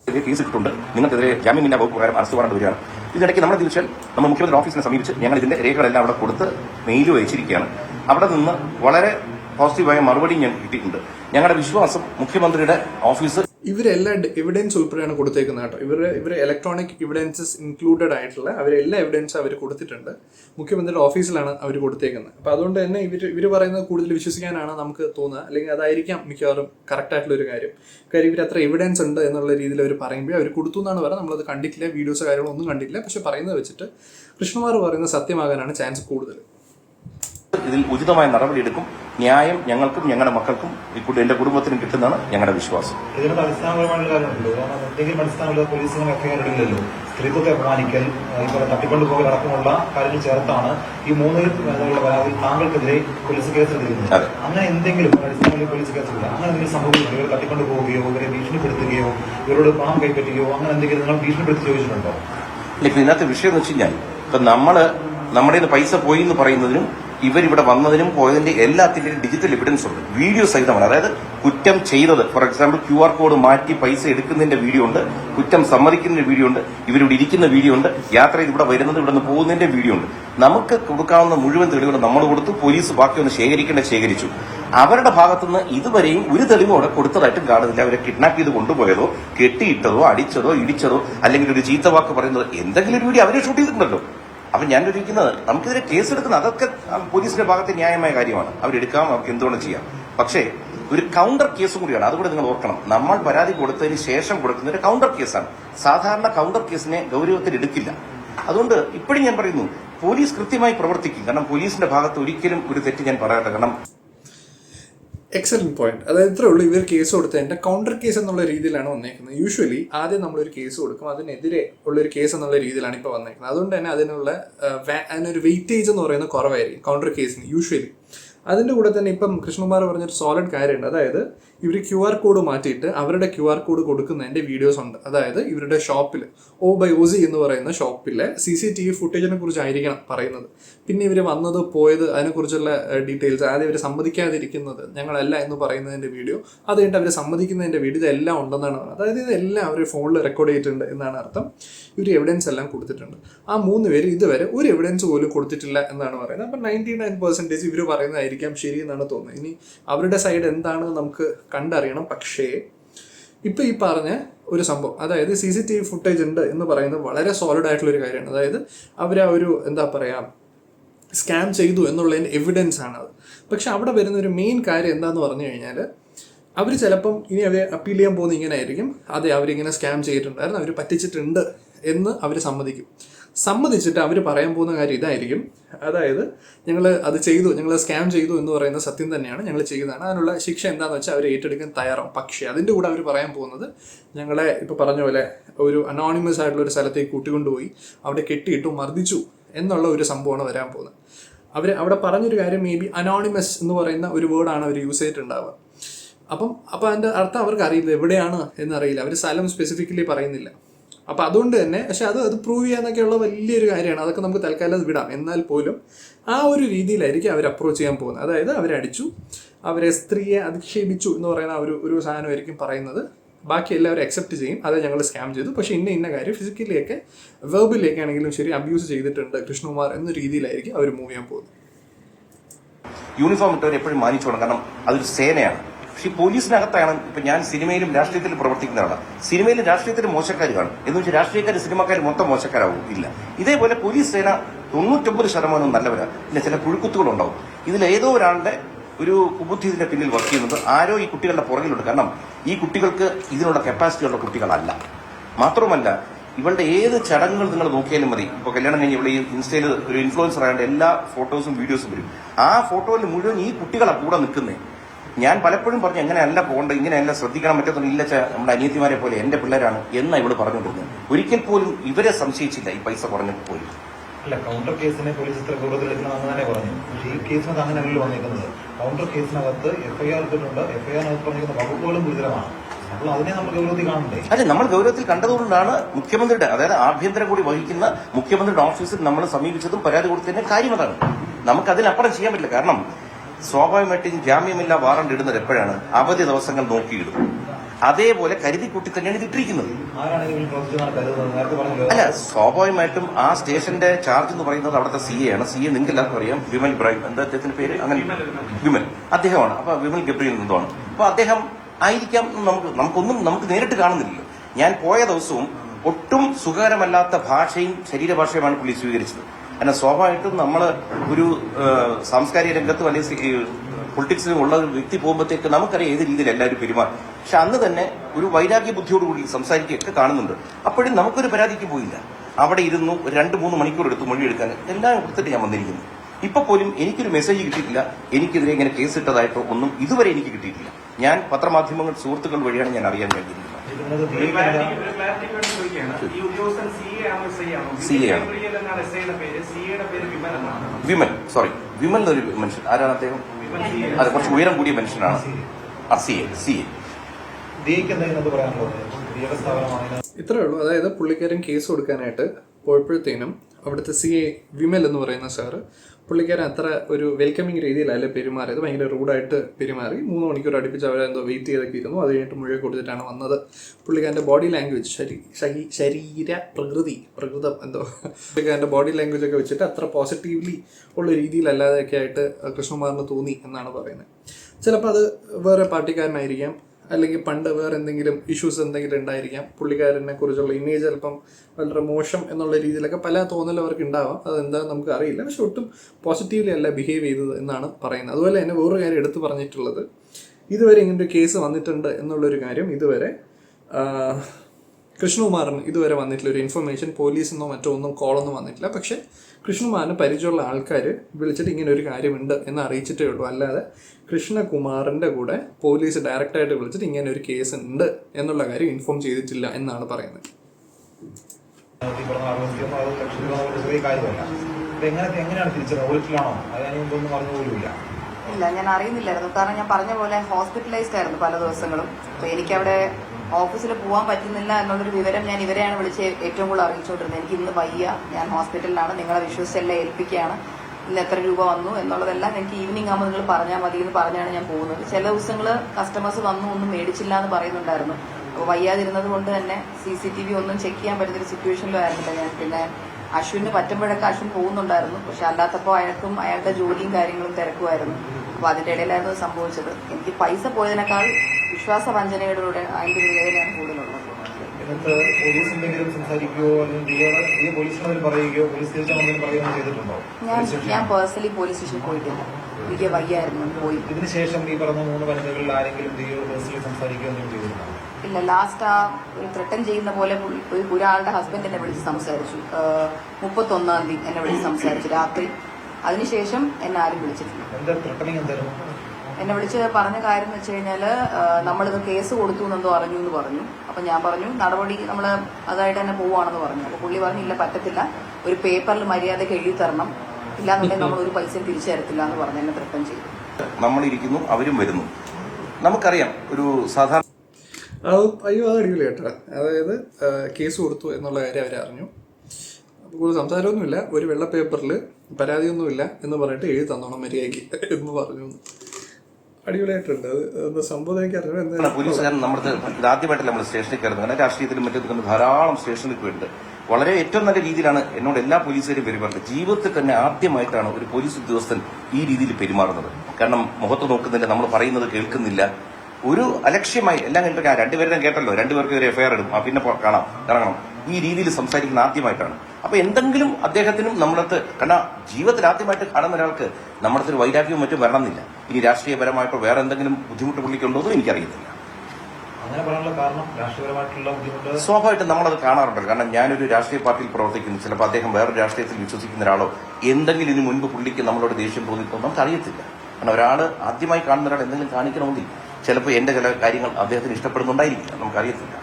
എതിരെ കേസ് ഇട്ടിട്ടുണ്ട്. നിങ്ങൾക്കെതിരെ ജാമ്യമില്ലാ വകുപ്പ് പ്രകാരം അറസ്റ്റ് വാറണ്ട് വരികയാണ്. ഇതിനിടയ്ക്ക് നമ്മൾ തിരിച്ചാൽ നമ്മൾ മുഖ്യമന്ത്രി ഓഫീസിനെ സമീപിച്ച് ഞങ്ങൾ ഇതിന്റെ രേഖകളെല്ലാം അവിടെ കൊടുത്ത് മെയിൽ അയച്ചിരിക്കുകയാണ്. അവിടെ നിന്ന് വളരെ പോസിറ്റീവായ മറുപടി ഞാൻ കിട്ടിയിട്ടുണ്ട്. ഞങ്ങളുടെ വിശ്വാസം മുഖ്യമന്ത്രിയുടെ ഓഫീസ് ഇവരെല്ലാ എവിഡൻസ് ഉൾപ്പെടെയാണ് കൊടുത്തേക്കുന്നത് കേട്ടോ. ഇവർ ഇവർ ഇലക്ട്രോണിക് എവിഡൻസസ് ഇൻക്ലൂഡഡ് ആയിട്ടുള്ള അവരെല്ലാ എവിഡൻസും അവർ കൊടുത്തിട്ടുണ്ട്. മുഖ്യമന്ത്രിയുടെ ഓഫീസിലാണ് അവർ കൊടുത്തേക്കുന്നത്. അപ്പോൾ അതുകൊണ്ട് തന്നെ ഇവർ ഇവർ പറയുന്നത് കൂടുതൽ വിശ്വസിക്കാനാണ് നമുക്ക് തോന്നുക. അല്ലെങ്കിൽ അതായിരിക്കാം മിക്കവാറും കറക്റ്റ് ആയിട്ടുള്ള ഒരു കാര്യം. കാര്യം ഇവർ അത്ര എവിഡൻസ് ഉണ്ട് എന്നുള്ള രീതിയിൽ അവർ പറയുമ്പോൾ അവർ കൊടുത്തു എന്നാണ് പറയുന്നത് നമ്മളത് കണ്ടിട്ടില്ല വീഡിയോസ് കാര്യങ്ങളൊന്നും കണ്ടില്ല പക്ഷെ പറയുന്നത് വെച്ചിട്ട് കൃഷ്ണമാർ പറയുന്നത് സത്യമാകാനാണ് ചാൻസ് കൂടുതൽ. ഇതിൽ ഉചിതമായ നടപടിയെടുക്കും. ന്യായം ഞങ്ങൾക്കും ഞങ്ങളുടെ മക്കൾക്കും എന്റെ കുടുംബത്തിനും കിട്ടുന്നതാണ് ഞങ്ങളുടെ വിശ്വാസം. ഇന്നത്തെ കാരണം എന്തെങ്കിലും അടിസ്ഥാനമുള്ള പോലീസിനെ സ്ത്രീത്വത്തെ അപമാനിക്കൽ അടക്കമുള്ള കാര്യങ്ങൾ ചേർത്താണ് ഈ മൂന്ന് തരത്തിലുള്ള പരാതിയിൽ താങ്കൾക്കെതിരെ പോലീസ് കേസ്. അങ്ങനെ എന്തെങ്കിലും അടിസ്ഥാനങ്ങളിൽ പോലീസ് കേസെടുത്തില്ല അങ്ങനെ എന്തെങ്കിലും സംഭവിച്ചിട്ടുണ്ടോ? ഇവർ തട്ടിക്കൊണ്ടുപോവുകയോ ഇവരെ ഭീഷണിപ്പെടുത്തുകയോ ഇവരോട് പണം കൈപ്പറ്റുകയോ അങ്ങനെ എന്തെങ്കിലും നിങ്ങൾ ഭീഷണിപ്പെടുത്തി ചോദിച്ചിട്ടുണ്ടോ? ഇല്ല, ഇപ്പൊ ഇതിനകത്ത് വിഷയം എന്ന് വെച്ച് കഴിഞ്ഞാൽ ഇപ്പൊ നമ്മൾ നമ്മുടെ പൈസ പോയി എന്ന് പറയുന്നതിനും ഇവരിവിടെ വന്നതിനും പോയതിന്റെ എല്ലാത്തിന്റെയും ഡിജിറ്റൽ എവിഡൻസ് ഉണ്ട്. വീഡിയോ സഹിതമാണ്. അതായത് കുറ്റം ചെയ്തത്. For example Q R code മാറ്റി പൈസ എടുക്കുന്നതിന്റെ വീഡിയോ ഉണ്ട്. കുറ്റം സമ്മതിക്കുന്നതിന്റെ വീഡിയോ ഉണ്ട്. ഇവരിവിടെ ഇരിക്കുന്ന വീഡിയോ ഉണ്ട്. യാത്ര ഇവിടെ വരുന്നത് ഇവിടെ നിന്ന് പോകുന്നതിന്റെ വീഡിയോ ഉണ്ട്. നമുക്ക് കൊടുക്കാവുന്ന മുഴുവൻ തെളിവുകൾ നമ്മൾ കൊടുത്തു. പോലീസ് ബാക്കിയൊന്ന് ശേഖരിക്കേണ്ട ശേഖരിച്ചു. അവരുടെ ഭാഗത്തുനിന്ന് ഇതുവരെയും ഒരു തെളിവും അവിടെ കൊടുത്തതായിട്ടും കാണുന്നില്ല. അവരെ കിഡ്നാപ്പ് ചെയ്ത് കൊണ്ടുപോയതോ കെട്ടിയിട്ടതോ അടിച്ചതോ ഇടിച്ചതോ അല്ലെങ്കിൽ ഒരു ചീത്ത വാക്ക് പറയുന്നതോ എന്തെങ്കിലും ഒരു വീഡിയോ അവരെ ഷൂട്ട് ചെയ്തിട്ടുണ്ടല്ലോ. അപ്പൊ ഞാൻ ചോദിക്കുന്നത് നമുക്കിതിനെ കേസെടുക്കുന്ന അതൊക്കെ പോലീസിന്റെ ഭാഗത്തെ ന്യായമായ കാര്യമാണ്. അവരെടുക്കാം അവർക്ക് എന്തുകൊണ്ട് ചെയ്യാം. പക്ഷേ ഒരു കൗണ്ടർ കേസും കൂടിയാണ്. അതുകൂടെ നിങ്ങൾ ഓർക്കണം. നമ്മൾ പരാതി കൊടുത്തതിന് ശേഷം കൊടുക്കുന്ന ഒരു കൗണ്ടർ കേസാണ് സാധാരണ കൗണ്ടർ കേസിനെ ഗൗരവത്തിൽ എടുക്കില്ല. അതുകൊണ്ട് ഇപ്പോഴും ഞാൻ പറയുന്നു പോലീസ് കൃത്യമായി പ്രവർത്തിക്കും. കാരണം പോലീസിന്റെ ഭാഗത്ത് ഒരിക്കലും ഒരു തെറ്റ് ഞാൻ പറയാറില്ല. കാരണം എക്സലന്റ് പോയിന്റ് അതായത് ഇത്രേ ഉള്ളൂ ഇവർ കേസ് കൊടുത്തതിന്റെ. കൗണ്ടർ കേസ് എന്നുള്ള രീതിയിലാണ് വന്നേക്കുന്നത്. യൂഷ്വലി ആദ്യം നമ്മളൊരു കേസ് കൊടുക്കും. അതിനെതിരെ ഉള്ളൊരു കേസ് എന്നുള്ള രീതിയിലാണ് ഇപ്പോൾ വന്നേക്കുന്നത്. അതുകൊണ്ട് തന്നെ അതിനുള്ള അതിനൊരു വെയിറ്റേജ് എന്ന് പറയുന്നത് കുറവായിരിക്കും. കൗണ്ടർ കേസിന് യൂഷ്വലി അതിന്റെ കൂടെ തന്നെ ഇപ്പം കൃഷ്ണകുമാർ പറഞ്ഞൊരു സോളിഡ് കാര്യമുണ്ട്. അതായത് ഇവർ ക്യു ആർ കോഡ് മാറ്റിയിട്ട് അവരുടെ ക്യു ആർ കോഡ് കൊടുക്കുന്നതിന്റെ വീഡിയോസ് ഉണ്ട്. അതായത് ഇവരുടെ ഷോപ്പിൽ ഓ ബൈ ഓസി എന്ന് പറയുന്ന ഷോപ്പിലെ സി സി ടി വി ഫുട്ടേജിനെ കുറിച്ചായിരിക്കണം പറയുന്നത്. പിന്നെ ഇവർ വന്നത് പോയത് അതിനെക്കുറിച്ചുള്ള ഡീറ്റെയിൽസ് അതായത് ഇവർ സമ്മതിക്കാതിരിക്കുന്നത് ഞങ്ങളല്ല എന്ന് പറയുന്നതിന്റെ വീഡിയോ അത് കഴിഞ്ഞിട്ട് അവർ സമ്മതിക്കുന്നതിന്റെ വീഡിയോ ഇതെല്ലാം ഉണ്ടെന്നാണ് പറയുന്നത് അതായത് ഇതെല്ലാം അവർ ഫോണിൽ റെക്കോർഡ് ചെയ്തിട്ടുണ്ട് എന്നാണ് അർത്ഥം. ഇവർ എവിഡൻസ് എല്ലാം കൊടുത്തിട്ടുണ്ട്. ആ മൂന്ന് പേര് ഇതുവരെ ഒരു എവിഡൻസ് പോലും കൊടുത്തിട്ടില്ല എന്നാണ് പറയുന്നത്. അപ്പം നയന്റി നയൻ പെർസെന്റേജ് ഇവർ പറയുന്നതായിരിക്കാം ശരി എന്നാണ് തോന്നുന്നത്. ഇനി അവരുടെ സൈഡ് എന്താണെന്ന് നമുക്ക് കണ്ടറിയണം. പക്ഷേ ഇപ്പൊ ഈ പറഞ്ഞ ഒരു സംഭവം അതായത് C C T V footage ഉണ്ട് എന്ന് പറയുന്നത് വളരെ സോളിഡ് ആയിട്ടുള്ള ഒരു കാര്യമാണ്. അതായത് അവർ ആ ഒരു എന്താ പറയാ സ്കാം ചെയ്തു എന്നുള്ളതിന്റെ എവിഡൻസ് ആണ് അത്. പക്ഷെ അവിടെ വരുന്ന ഒരു മെയിൻ കാര്യം എന്താന്ന് പറഞ്ഞു കഴിഞ്ഞാൽ അവർ ചിലപ്പം ഇനി അവർ അപ്പീൽ ചെയ്യാൻ പോകുന്ന ഇങ്ങനെ ആയിരിക്കും അതെ അവരിങ്ങനെ സ്കാം ചെയ്തിട്ടുണ്ടായിരുന്നു അവർ പറ്റിച്ചിട്ടുണ്ട് എന്ന് അവർ സമ്മതിക്കും. സമ്മതിച്ചിട്ട് അവർ പറയാൻ പോകുന്ന കാര്യം ഇതായിരിക്കും. അതായത് ഞങ്ങൾ അത് ചെയ്തു ഞങ്ങൾ സ്കാം ചെയ്തു എന്ന് പറയുന്ന സത്യം തന്നെയാണ് ഞങ്ങൾ ചെയ്തതാണ്. അതിനുള്ള ശിക്ഷ എന്താണെന്ന് വെച്ചാൽ അവർ ഏറ്റെടുക്കാൻ തയ്യാറാവും. പക്ഷേ അതിന്റെ കൂടെ അവർ പറയാൻ പോകുന്നത് ഞങ്ങളെ ഇപ്പോൾ പറഞ്ഞ പോലെ ഒരു അനോണിമസ് ആയിട്ടുള്ള ഒരു സ്ഥലത്തേക്ക് കൂട്ടിക്കൊണ്ടുപോയി അവിടെ കെട്ടിയിട്ടു മർദ്ദിച്ചു എന്നുള്ള ഒരു സംഭവമാണ് വരാൻ പോകുന്നത്. അവർ അവിടെ പറഞ്ഞൊരു കാര്യം മേ ബി അനോണിമസ് എന്ന് പറയുന്ന ഒരു വേർഡാണ് അവർ യൂസ് ചെയ്തിട്ടുണ്ടാവുക. അപ്പം അപ്പം അതിന്റെ അർത്ഥം അവർക്ക് അറിയില്ല എവിടെയാണ് എന്നറിയില്ല. അവർ സ്ഥലം സ്പെസിഫിക്കലി പറയുന്നില്ല. അപ്പം അതുകൊണ്ട് തന്നെ പക്ഷെ അത് അത് പ്രൂവ് ചെയ്യാന്നൊക്കെയുള്ള വലിയൊരു കാര്യമാണ്. അതൊക്കെ നമുക്ക് തൽക്കാലം അത് വിടാം. എന്നാൽ പോലും ആ ഒരു രീതിയിലായിരിക്കും അവർ അപ്രോച്ച് ചെയ്യാൻ പോകുന്നത്. അതായത് അവരടിച്ചു അവരെ സ്ത്രീയെ അധിക്ഷേപിച്ചു എന്ന് പറയുന്ന ഒരു ഒരു സാധനമായിരിക്കും പറയുന്നത്. ബാക്കി എല്ലാവരും അക്സെപ്റ്റ് ചെയ്യും. അത് ഞങ്ങൾ സ്കാം ചെയ്തു. പക്ഷേ ഇന്ന ഇന്ന കാര്യം ഫിസിക്കലിയൊക്കെ വെർബിലേക്കാണെങ്കിലും ശരി അബ്യൂസ് ചെയ്തിട്ടുണ്ട് കൃഷ്ണകുമാർ എന്ന രീതിയിലായിരിക്കും അവർ മൂവ് ചെയ്യാൻ പോകുന്നത്. യൂണിഫോം ഇട്ടവർ എപ്പോഴും മാനിച്ചോണം കാരണം അതൊരു സേനയാണ്. പക്ഷെ പോലീസിനകത്താണ് ഇപ്പൊ ഞാൻ സിനിമയിലും രാഷ്ട്രീയത്തിലും പ്രവർത്തിക്കുന്നതാണ്. സിനിമയിലും രാഷ്ട്രീയത്തിലും മോശക്കാർ കാണും. എന്ന് വെച്ചാൽ രാഷ്ട്രീയക്കാർ സിനിമക്കാർ മൊത്തം മോശക്കാരാവും. ഇല്ല. ഇതേപോലെ പോലീസ് സേന തൊണ്ണൂറ്റൊമ്പത് ശതമാനവും നല്ലവരാണ് പിന്നെ ചില പുഴുക്കുത്തുകളുണ്ടാവും. ഇതിൽ ഏതോ ഒരാളുടെ ഒരു കുബുദ്ധി ഇതിന്റെ പിന്നിൽ വർക്ക് ചെയ്യുന്നത് ആരോ ഈ കുട്ടികളുടെ പുറകിലുണ്ട്. കാരണം ഈ കുട്ടികൾക്ക് ഇതിനുള്ള കപ്പാസിറ്റി ഉള്ള കുട്ടികളല്ല. മാത്രമല്ല ഇവളുടെ ഏത് ചടങ്ങുകൾ നിങ്ങൾ നോക്കിയാലും മതി. ഇപ്പൊ കല്യാണം കഴിഞ്ഞ് ഇവിടെ ഈ ഇൻസ്റ്റയിൽ ഒരു ഇൻഫ്ലുവൻസർ ആയതുകൊണ്ട് എല്ലാ ഫോട്ടോസും വീഡിയോസും വരും. ആ ഫോട്ടോയിൽ മുഴുവൻ ഈ കുട്ടികളാണ് കൂടെ നിൽക്കുന്നത് ഞാൻ പലപ്പോഴും പറഞ്ഞു എങ്ങനെയല്ല പോകേണ്ടത്? ഇങ്ങനെയല്ല ശ്രദ്ധിക്കണം പറ്റത്തൊന്നും ഇല്ല നമ്മുടെ അനിയത്തിമാരെ പോലെ എന്റെ പിള്ളേരാണ് എന്ന് ഇവൾ പറഞ്ഞുകൊണ്ടിരുന്നത്. ഒരിക്കൽ പോലും ഇവരെ സംശയിച്ചില്ല ഈ പൈസ കുറഞ്ഞപ്പോൾ പോയി. അല്ല കൗണ്ടർ കേസിനെ പോലീസ് ഇത്ര ഗൗരവത്തിലെടുക്കണമെന്ന് തന്നെ പറഞ്ഞു. പക്ഷേ ഈ കേസിനകത്ത് അങ്ങനെയല്ലല്ലോ വന്നിരിക്കുന്നത് കൗണ്ടർ കേസിനകത്ത് എഫ്ഐആർ എടുത്തിട്ടുണ്ട് എഫ്ഐആറിനകത്ത് പറഞ്ഞിരിക്കുന്ന വകുപ്പുകളും ഗുരുതരമാണ്. അപ്പോൾ അതിനെ നമ്മൾ ഗൗരവത്തിൽ കാണണ്ടേ? അല്ലെ നമ്മൾ ഗൗരവത്തിൽ കണ്ടതുകൊണ്ടാണ് മുഖ്യമന്ത്രിയുടെ അതായത് ആഭ്യന്തര കൂടി വഹിക്കുന്ന മുഖ്യമന്ത്രിയുടെ ഓഫീസിൽ നമ്മൾ സമീപിച്ചതും പരാതി കൊടുത്തതിന്റെ കാര്യം അതാണ് നമുക്ക് അതിനപ്പുറം ചെയ്യാൻ പറ്റില്ല. കാരണം സ്വാഭാവികമായിട്ടും ജാമ്യമില്ല വാറണ്ട് ഇടുന്നത് എപ്പോഴാണ്? അവധി ദിവസങ്ങൾ നോക്കിയിടും. അതേപോലെ കരുതിക്കുട്ടി തന്നെയാണ് ഇത് ഇട്ടിരിക്കുന്നത്. അല്ല സ്വാഭാവികമായിട്ടും ആ സ്റ്റേഷന്റെ ചാർജ് എന്ന് പറയുന്നത് അവിടുത്തെ സി എ ആണ്. സി എ നിങ്ങൾക്ക് എല്ലാവർക്കും അറിയാം. വിമൽ ഇബ്രാഹിം എന്താ അദ്ദേഹത്തിന്റെ പേര്? അങ്ങനെ. വിമൽ. അദ്ദേഹമാണ്. അപ്പൊ വിമൽ ഗബ്രിയിൽ നിന്നുമാണ് അപ്പൊ അദ്ദേഹം ആയിരിക്കാം നമുക്ക് നമുക്കൊന്നും നമുക്ക് നേരിട്ട് കാണുന്നില്ലല്ലോ ഞാൻ പോയ ദിവസവും ഒട്ടും സുഖകരമല്ലാത്ത ഭാഷയും ശരീരഭാഷയുമാണ് പുള്ളി സ്വീകരിച്ചത്. കാരണം സ്വാഭാവികമായിട്ടും നമ്മൾ ഒരു സാംസ്കാരിക രംഗത്തും അല്ലെങ്കിൽ പൊളിറ്റിക്സിലും ഉള്ള ഒരു വ്യക്തി പോകുമ്പോഴത്തേക്ക് നമുക്കറിയാം ഏത് രീതിയിൽ എല്ലാവരും പെരുമാറും. പക്ഷെ അന്ന് തന്നെ ഒരു വൈരാഗ്യ ബുദ്ധിയോടുകൂടി സംസാരിക്കുകയൊക്കെ കാണുന്നുണ്ട്. അപ്പോഴും നമുക്കൊരു പരാതിക്ക് പോയില്ല. അവിടെ ഇരുന്നു രണ്ട് മൂന്ന് മണിക്കൂർ എടുത്ത് മൊഴിയെടുക്കാൻ എല്ലാം കൊടുത്തിട്ട് ഞാൻ വന്നിരിക്കുന്നു. ഇപ്പൊ പോലും എനിക്കൊരു മെസ്സേജ് കിട്ടിയിട്ടില്ല. എനിക്കെതിരെ ഇങ്ങനെ കേസ് ഇട്ടതായിട്ടോ ഒന്നും ഇതുവരെ എനിക്ക് കിട്ടിയിട്ടില്ല. ഞാൻ പത്രമാധ്യമങ്ങൾ സുഹൃത്തുക്കൾ വഴിയാണ് ഞാൻ അറിയാൻ കഴിഞ്ഞിരിക്കുന്നത്. ഈ ഉദ്യോഗസ്ഥൻ CA ആണോ? വിമൽ വിമൽ സോറി വിമൻ എന്നൊരു മനുഷ്യൻ. ആരാണ് അദ്ദേഹം? അതെ കുറച്ച് ഉയരം കൂടിയ മനുഷ്യനാണ്. ആ സി എ സി എ. ഇത്രേ ഉള്ളൂ. അതായത് പുള്ളിക്കാരൻ കേസ് കൊടുക്കാനായിട്ട് പോയപ്പോഴത്തേനും അവിടുത്തെ സി എ വിമൽ എന്ന് പറയുന്ന സാറ് പുള്ളിക്കാരൻ അത്ര ഒരു വെൽക്കമിങ് രീതിയിലല്ല പെരുമാറിയത്. ഭയങ്കര റൂഡായിട്ട് പെരുമാറി. മൂന്ന് മണിക്കൂർ അടുപ്പിച്ച് അവരെന്തോ വെയിറ്റ് ചെയ്തൊക്കെ ഇരുന്നു. അത് കഴിഞ്ഞിട്ട് മുഴുവൻ കൊടുത്തിട്ടാണ് വന്നത്. പുള്ളിക്കാരന്റെ ബോഡി ലാംഗ്വേജ് ശരീ ശരി ശരീര പ്രകൃതി പ്രകൃതം എന്തോ. പുള്ളിക്കാരന്റെ ബോഡി ലാംഗ്വേജ് ഒക്കെ വെച്ചിട്ട് അത്ര പോസിറ്റീവ്ലി ഉള്ള രീതിയിലല്ലാതെയൊക്കെ ആയിട്ട് കൃഷ്ണകുമാറിന് തോന്നി എന്നാണ് പറയുന്നത്. ചിലപ്പോൾ അത് വേറെ പാർട്ടിക്കാരനായിരിക്കാം. അല്ലെങ്കിൽ പണ്ട് വേറെ എന്തെങ്കിലും ഇഷ്യൂസ് എന്തെങ്കിലും ഉണ്ടായിരിക്കാം. പുള്ളിക്കാരനെ കുറിച്ചുള്ള ഇമേജ് ചിലപ്പം വളരെ മോശം എന്നുള്ള രീതിയിലൊക്കെ പല തോന്നലും അവർക്ക് ഉണ്ടാവാം. അതെന്താണെന്ന് നമുക്ക് അറിയില്ല. പക്ഷെ ഒട്ടും പോസിറ്റീവ്ലി അല്ല ബിഹേവ് ചെയ്തത് എന്നാണ് പറയുന്നത്. അതുപോലെ തന്നെ വേറൊരു കാര്യം എടുത്തു പറഞ്ഞിട്ടുള്ളത്. ഇതുവരെ ഇങ്ങനെ ഒരു കേസ് വന്നിട്ടുണ്ട് എന്നുള്ളൊരു കാര്യം ഇതുവരെ കൃഷ്ണകുമാറിന് ഇതുവരെ വന്നിട്ടില്ല. ഒരു ഇൻഫർമേഷൻ പോലീസിൽ നിന്നോ മറ്റോ ഒന്നും കോളൊന്നും വന്നിട്ടില്ല. പക്ഷേ കൃഷ്ണകുമാറിന് പരിചയമുള്ള ആൾക്കാർ വിളിച്ചിട്ട് ഇങ്ങനെ ഒരു കാര്യമുണ്ട് എന്ന് അറിയിച്ചിട്ടേ ഉള്ളൂ. അല്ലാതെ കൃഷ്ണകുമാറിന്റെ കൂടെ പോലീസ് ഡയറക്റ്റായിട്ട് വിളിച്ചിട്ട് ഇങ്ങനെ ഒരു കേസ് ഉണ്ട് എന്നുള്ള കാര്യം ഇൻഫോം ചെയ്തിട്ടില്ല എന്നാണ് പറയുന്നത്. പറഞ്ഞ ഇല്ല ഞാൻ അറിയുന്നില്ലായിരുന്നു. കാരണം ഞാൻ പറഞ്ഞ പോലെ ഹോസ്പിറ്റലൈസ്ഡ് ആയിരുന്നു പല ദിവസങ്ങളും. അപ്പൊ എനിക്കവിടെ ഓഫീസിൽ പോകാൻ പറ്റുന്നില്ല എന്നുള്ളൊരു വിവരം ഞാൻ ഇവരെയാണ് വിളിച്ച് ഏറ്റവും കൂടുതൽ അറിയിച്ചുകൊണ്ടിരുന്നത്. എനിക്ക് ഇന്ന് വയ്യ. ഞാൻ ഹോസ്പിറ്റലിലാണ്. നിങ്ങളെ വിശ്വസിച്ചെല്ലാം ഏൽപ്പിക്കുകയാണ്. ഇന്ന് എത്ര രൂപ വന്നു എന്നുള്ളതെല്ലാം എനിക്ക് ഈവനിങ് ആകുമ്പോൾ നിങ്ങൾ പറഞ്ഞാൽ മതി എന്ന് പറഞ്ഞാണ് ഞാൻ പോകുന്നത്. ചില ദിവസങ്ങൾ കസ്റ്റമേഴ്സ് വന്നു ഒന്നും മേടിച്ചില്ല എന്ന് പറയുന്നുണ്ടായിരുന്നു. അപ്പോൾ വയ്യാതിരുന്നത് കൊണ്ട് തന്നെ സി സി ടി വി ഒന്നും ചെക്ക് ചെയ്യാൻ പറ്റുന്നൊരു സിറ്റുവേഷനിലായിരുന്നില്ല ഞാൻ. പിന്നെ അശ്വിന് പറ്റുമ്പോഴൊക്കെ അശ്വിൻ പോകുന്നുണ്ടായിരുന്നു. പക്ഷെ അല്ലാത്തപ്പോൾ അയാൾക്കും അയാളുടെ ജോലിയും കാര്യങ്ങളും തിരക്കുമായിരുന്നു. അപ്പോൾ അതിന്റെ ഇടയിലായിരുന്നു സംഭവിച്ചത്. എനിക്ക് പൈസ പോയതിനേക്കാൾ വിശ്വാസ വഞ്ചനയുടെ അതിന്റെ ഒരു വേദനയാണ് കൂടുതലുള്ളത്. ഞാൻ ഞാൻ പേഴ്സണലി പോലീസ് സ്റ്റേഷനിൽ പോയിട്ടില്ല. എനിക്ക് വയ്യായിരുന്നു പോയി. ഇതിനുശേഷം ഈ പറഞ്ഞ മൂന്ന് വനിതകളിൽ ആരെങ്കിലും ഇല്ല ലാസ്റ്റ് ആ ഒരു ത്രട്ടൻ ചെയ്യുന്ന പോലെ ഒരാളുടെ ഹസ്ബൻഡ് എന്നെ വിളിച്ച് സംസാരിച്ചു. മുപ്പത്തൊന്നാം തീയതി എന്നെ വിളിച്ച് സംസാരിച്ചു. രാത്രി അതിനുശേഷം എന്നെ ആരും വിളിച്ചിട്ടില്ല. എന്നെ വിളിച്ച് പറഞ്ഞ കാര്യം എന്ന് വെച്ച് കഴിഞ്ഞാൽ നമ്മളിത് കേസ് കൊടുത്തു എന്നെന്തോ അറിഞ്ഞു എന്ന് പറഞ്ഞു. അപ്പൊ ഞാൻ പറഞ്ഞു നടപടി നമ്മൾ അതായിട്ട് തന്നെ പോവാണെന്ന് പറഞ്ഞു. അപ്പൊ പുള്ളി പറഞ്ഞു ഇല്ല പറ്റത്തില്ല. ഒരു പേപ്പറിൽ മര്യാദയ്ക്ക് എഴുതി തരണം. ഇല്ലാന്നുണ്ടെങ്കിൽ നമ്മൾ ഒരു പൈസ തിരിച്ചു തരത്തില്ല എന്ന് പറഞ്ഞു എന്നെ ത്രട്ടം ചെയ്തു. നമ്മളിരിക്കുന്നു അവരും വരുന്നു. നമുക്കറിയാം ഒരു സാധാരണ അത് അയ്യോ അത് അടിപൊളി കേട്ടോ. അതായത് കേസ് കൊടുത്തു എന്നുള്ള കാര്യം അവരറിഞ്ഞു. അറിഞ്ഞു അപ്പോൾ കൂടുതൽ സംസാരമൊന്നുമില്ല ഒരു വെള്ള പേപ്പറിൽ പരാതിയൊന്നുമില്ല എന്ന് പറഞ്ഞിട്ട് എഴുതി തന്നോണം മര്യാദയ്ക്ക് എന്ന് പറഞ്ഞു. അടിപൊളിയായിട്ടുണ്ട്. അത് സംഭവം എനിക്ക് അറിയാം പോലീസുകാരൻ നമ്മുടെ ആദ്യമായിട്ടല്ല നമ്മൾ സ്റ്റേഷനിൽ കയറുന്നത്? അങ്ങനെ രാഷ്ട്രീയത്തിലും മറ്റും ധാരാളം സ്റ്റേഷനിൽ പോയിട്ടുണ്ട്. വളരെ ഏറ്റവും നല്ല രീതിയിലാണ് എന്നോട് എല്ലാ പോലീസുകാരും പെരുമാറുന്നത് ജീവിതത്തിൽ തന്നെ ആദ്യമായിട്ടാണ് ഒരു പോലീസ് ഉദ്യോഗസ്ഥൻ ഈ രീതിയിൽ പെരുമാറുന്നത്. കാരണം മുഖത്ത് നോക്കുന്നില്ല നമ്മൾ പറയുന്നത് കേൾക്കുന്നില്ല. ഒരു അലക്ഷ്യമായി എല്ലാം ആ രണ്ടുപേരും കേട്ടല്ലോ. രണ്ടുപേർക്ക് ഒരു എഫ്ഐആർ ഇടും. ആ പിന്നെ കാണാം. ഇറങ്ങണം. ഈ രീതിയിൽ സംസാരിക്കുന്ന ആദ്യമായിട്ടാണ്. അപ്പൊ എന്തെങ്കിലും അദ്ദേഹത്തിനും നമ്മളടുത്ത് കാരണം ജീവിതത്തിൽ ആദ്യമായിട്ട് കാണുന്ന ഒരാൾക്ക് നമ്മുടെ ഒരു വൈരാഗ്യവും മറ്റും വരണമെന്നില്ല. ഇനി രാഷ്ട്രീയപരമായിട്ടോ വേറെ എന്തെങ്കിലും ബുദ്ധിമുട്ട് പുള്ളിക്കുണ്ടോ എന്ന് എനിക്കറിയത്തില്ല. സ്വാഭാവികമായിട്ടും നമ്മളത് കാണാറുണ്ട് കാരണം ഞാനൊരു രാഷ്ട്രീയ പാർട്ടിയിൽ പ്രവർത്തിക്കുന്നു. ചിലപ്പോൾ അദ്ദേഹം വേറെ രാഷ്ട്രീയത്തിൽ വിശ്വസിക്കുന്ന ഒരാളോ എന്തെങ്കിലും ഇതിനു മുൻപ് പുള്ളിക്ക് നമ്മളോട് ദേഷ്യം തോന്നിപ്പോ നമുക്ക് അറിയത്തില്ല കാരണം ഒരാൾ ആദ്യമായി കാണുന്ന ഒരാൾ എന്തെങ്കിലും കാണിക്കണമെങ്കിൽ ചിലപ്പോൾ എന്റെ ചില കാര്യങ്ങൾ അദ്ദേഹത്തിന് ഇഷ്ടപ്പെടുന്നുണ്ടായിരിക്കില്ല. നമുക്കറിയത്തില്ല.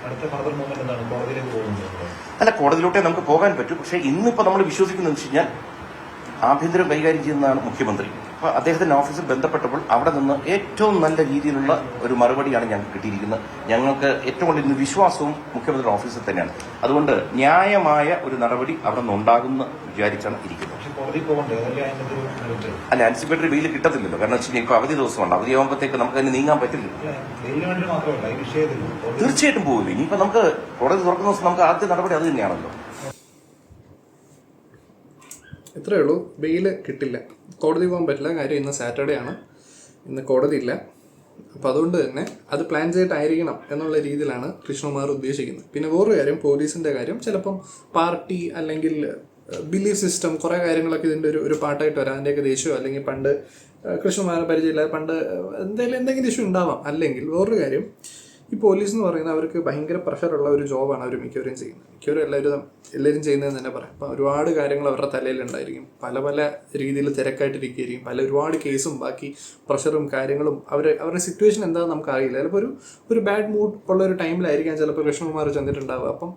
അല്ല കോടതിയിലോട്ടേ നമുക്ക് പോകാൻ പറ്റും. പക്ഷേ ഇന്നിപ്പോ നമ്മൾ വിശ്വസിക്കുന്നത് വെച്ച് കഴിഞ്ഞാൽ ആഭ്യന്തരം കൈകാര്യം ചെയ്യുന്നതാണ് മുഖ്യമന്ത്രി. അപ്പൊ അദ്ദേഹത്തിന്റെ ഓഫീസിൽ ബന്ധപ്പെട്ടപ്പോൾ അവിടെ നിന്ന് ഏറ്റവും നല്ല രീതിയിലുള്ള ഒരു മറുപടിയാണ് ഞങ്ങൾക്ക് കിട്ടിയിരിക്കുന്നത്. ഞങ്ങൾക്ക് ഏറ്റവും കൂടുതൽ വിശ്വാസവും മുഖ്യമന്ത്രിയുടെ ഓഫീസിൽ തന്നെയാണ്. അതുകൊണ്ട് ന്യായമായ ഒരു നടപടി അവിടെ നിന്ന് ഉണ്ടാകുമെന്ന് വിചാരിച്ചാണ് ഇരിക്കുന്നത്. അല്ല ആൻസിപ്പേറ്ററി ബെയിൽ കിട്ടത്തില്ലല്ലോ. കാരണം വെച്ച് കഴിഞ്ഞാൽ ഇപ്പൊ അവധി ദിവസമാണ്. അവധി ആകുമ്പോഴത്തേക്ക് നമുക്ക് അതിന് നീങ്ങാൻ പറ്റില്ല തീർച്ചയായിട്ടും പോകില്ല ഇനിയിപ്പോ നമുക്ക് കോടതി തുറക്കുന്ന ദിവസം നമുക്ക് ആദ്യ നടപടി അത് തന്നെയാണല്ലോ. ഇത്രയേ ഉള്ളൂ. ബെയിൽ കിട്ടില്ല. കോടതി പോകാൻ പറ്റില്ല. കാര്യം ഇന്ന് സാറ്റർഡേ ആണ്. ഇന്ന് കോടതി ഇല്ല. അപ്പോൾ അതുകൊണ്ട് തന്നെ അത് പ്ലാൻ ചെയ്തിട്ടായിരിക്കണം എന്നുള്ള രീതിയിലാണ് കൃഷ്ണകുമാർ ഉദ്ദേശിക്കുന്നത്. പിന്നെ വേറൊരു കാര്യം പോലീസിന്റെ കാര്യം. ചിലപ്പം പാർട്ടി അല്ലെങ്കിൽ ബിലീഫ് സിസ്റ്റം കുറേ കാര്യങ്ങളൊക്കെ ഇതിന്റെ ഒരു ഒരു പാട്ടായിട്ട് വരാം. അതിന്റെയൊക്കെ ദേഷ്യമോ അല്ലെങ്കിൽ പണ്ട് കൃഷ്ണമാരെ പരിചയമില്ല പണ്ട് എന്തെങ്കിലും എന്തെങ്കിലും ഇഷ്യൂ ഉണ്ടാവാം. അല്ലെങ്കിൽ വേറൊരു കാര്യം ഈ പോലീസ് എന്ന് പറയുന്നത് അവർക്ക് ഭയങ്കര പ്രഷറുള്ള ഒരു ജോബാണ് അവർ മിക്കവരും ചെയ്യുന്നത്. മിക്കവരും എല്ലാവരും എല്ലാവരും ചെയ്യുന്നതെന്ന് തന്നെ പറയാം. അപ്പം ഒരുപാട് കാര്യങ്ങൾ അവരുടെ തലയിലുണ്ടായിരിക്കും പല പല രീതിയിൽ തിരക്കായിട്ടിരിക്കുകയായിരിക്കും. പല ഒരുപാട് കേസും ബാക്കി പ്രഷറും കാര്യങ്ങളും അവർ അവരുടെ സിറ്റുവേഷൻ എന്താണെന്ന് നമുക്ക് അറിയില്ല ചിലപ്പോൾ ഒരു ഒരു ബാഡ് മൂഡ് ഉള്ള ഒരു ടൈമിലായിരിക്കാം ചിലപ്പോൾ കൃഷ്ണകുമാർ ചെന്നിട്ടുണ്ടാവുക. അപ്പം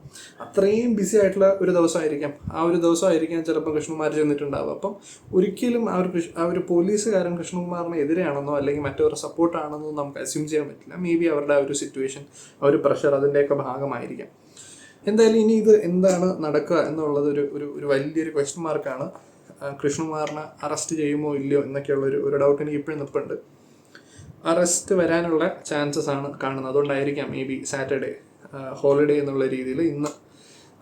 അത്രയും ബിസി ആയിട്ടുള്ള ഒരു ദിവസമായിരിക്കാം. ആ ഒരു ദിവസമായിരിക്കാം ചിലപ്പോൾ കൃഷ്ണകുമാർ ചെന്നിട്ടുണ്ടാവുക. അപ്പം ഒരിക്കലും ആ ഒരു ആ ഒരു പോലീസുകാരൻ കൃഷ്ണകുമാറിന് എതിരെയാണെന്നോ അല്ലെങ്കിൽ മറ്റവരുടെ സപ്പോർട്ടാണെന്നോ നമുക്ക് അസ്യൂം ചെയ്യാൻ പറ്റില്ല. മേ ബി അവരുടെ ആ ഒരു സിറ്റുവേഷൻ ആ ഒരു പ്രഷർ അതിന്റെയൊക്കെ ഭാഗമായിരിക്കാം. എന്തായാലും ഇനി ഇത് എന്താണ് നടക്കുക എന്നുള്ളത് ഒരു ഒരു ഒരു വലിയൊരു ക്വസ്റ്റ്യൻ മാർക്കാണ് കൃഷ്ണകുമാറിനെ അറസ്റ്റ് ചെയ്യുമോ ഇല്ലയോ എന്നൊക്കെയുള്ള ഒരു ഒരു ഡൗട്ട് എനിക്ക് ഇപ്പോഴും നിൽപ്പുണ്ട് അറസ്റ്റ് വരാനുള്ള ചാൻസസ് ആണ് കാണുന്നത്. അതുകൊണ്ടായിരിക്കാം മേ ബി സാറ്റർഡേ ഹോളിഡേ എന്നുള്ള രീതിയിൽ ഇന്ന്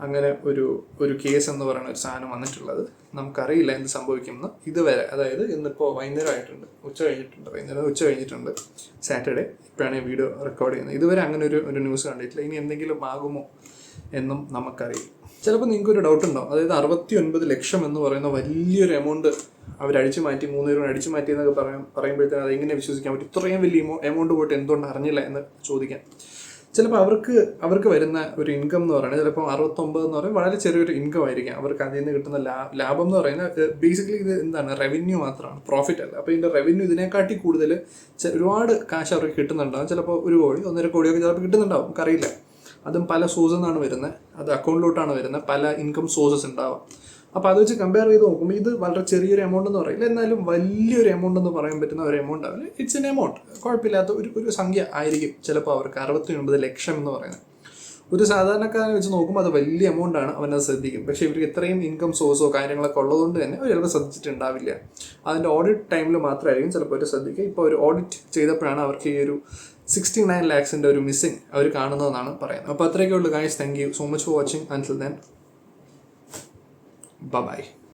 അങ്ങനെ ഒരു ഒരു കേസ് എന്ന് പറയുന്ന ഒരു സാധനം വന്നിട്ടുള്ളത്. നമുക്കറിയില്ല എന്ത് സംഭവിക്കുമെന്ന്. ഇതുവരെ അതായത് ഇന്നിപ്പോൾ വൈകുന്നേരം ആയിട്ടുണ്ട് ഉച്ച കഴിഞ്ഞിട്ടുണ്ട്. വൈകുന്നേരം ഉച്ച കഴിഞ്ഞിട്ടുണ്ട്. സാറ്റർഡേ ഇപ്പോഴാണ് ഈ വീഡിയോ റെക്കോർഡ് ചെയ്യുന്നത്. ഇതുവരെ അങ്ങനെ ഒരു ഒരു ന്യൂസ് കണ്ടിട്ടില്ല. ഇനി എന്തെങ്കിലും ആകുമോ എന്നും നമുക്കറിയില്ല. ചിലപ്പോൾ നിങ്ങൾക്ക് ഒരു ഡൗട്ട് ഉണ്ടാവും. അതായത് അറുപത്തി ഒൻപത് ലക്ഷം എന്ന് പറയുന്ന വലിയൊരു എമൗണ്ട് അവർ അടിച്ചു മാറ്റി മൂന്ന് പേരും അടിച്ചു മാറ്റി എന്നൊക്കെ പറയാൻ പറയുമ്പോഴത്തേക്കും അത് എങ്ങനെ വിശ്വസിക്കാൻ പറ്റും? ഇത്രയും വലിയ എമൗണ്ട് പോയിട്ട് എന്തുകൊണ്ട് അറിഞ്ഞില്ല എന്ന് ചോദിക്കാം. ചിലപ്പോൾ അവർക്ക് അവർക്ക് വരുന്ന ഒരു ഇൻകം എന്ന് പറയുന്നത് ചിലപ്പോൾ അറുപത്തൊമ്പത് എന്ന് പറയുന്നത് വളരെ ചെറിയൊരു ഇൻകം ആയിരിക്കും. അവർക്ക് അതിൽ നിന്ന് കിട്ടുന്ന ലാഭം എന്ന് പറയുന്നത് ബേസിക്കലി ഇത് എന്താണ്? റവന്യൂ മാത്രമാണ് പ്രോഫിറ്റ് അല്ല. അപ്പോൾ ഇതിന്റെ റവന്യൂ ഇതിനെക്കാട്ടി കൂടുതൽ ഒരുപാട് കാശ് അവർക്ക് കിട്ടുന്നുണ്ടാവും. ചിലപ്പോൾ ഒരു കോടി ഒന്നര കോടിയൊക്കെ ചിലപ്പോൾ കിട്ടുന്നുണ്ടാവും. നമുക്കറിയില്ല. അതും പല സോഴ്സിൽ നിന്നാണ് വരുന്നത്. അത് അക്കൗണ്ടിലോട്ടാണ് വരുന്നത്. പല ഇൻകം സോഴ്സസ് ഉണ്ടാവാം. അപ്പോൾ അത് വെച്ച് കമ്പയർ ചെയ്ത് നോക്കുമ്പോൾ ഇത് വളരെ ചെറിയൊരു എമൗണ്ട് എന്ന് പറയില്ല. എന്നാലും വലിയൊരു എമൗണ്ട് എന്ന് പറയാൻ പറ്റുന്ന ഒരു എമൗണ്ട് ആവില്ല. ഇറ്റ്സ് എൻ എമൗണ്ട് കുഴപ്പമില്ലാത്ത ഒരു ഒരു സംഖ്യ ആയിരിക്കും ചിലപ്പോൾ അവർക്ക് അറുപത്തി ഒൻപത് ലക്ഷം എന്ന് പറയുന്നത്. ഒരു സാധാരണക്കാരനെ വെച്ച് നോക്കുമ്പോൾ അത് വലിയ എമൗണ്ട് ആണ് അവനത് ശ്രദ്ധിക്കും. പക്ഷേ ഇവർക്ക് ഇത്രയും ഇൻകം സോഴ്സോ കാര്യങ്ങളൊക്കെ ഉള്ളതുകൊണ്ട് തന്നെ അവർ ചിലപ്പോൾ ശ്രദ്ധിച്ചിട്ടുണ്ടാവില്ല. അതിന്റെ ഓഡിറ്റ് ടൈമിൽ മാത്രമായിരിക്കും ചിലപ്പോൾ അവർ ശ്രദ്ധിക്കുക. ഇപ്പോൾ ഒരു ഓഡിറ്റ് ചെയ്തപ്പോഴാണ് അവർക്ക് ഈ ഒരു സിക്സ്റ്റി നയൻ ലാക്സിന്റെ ഒരു മിസ്സിങ് അവർ കാണുന്നതെന്നാണ് പറയുന്നത്. അപ്പോൾ അത്രയൊക്കെ ഉള്ളൂ guys thank you so much for watching until then bye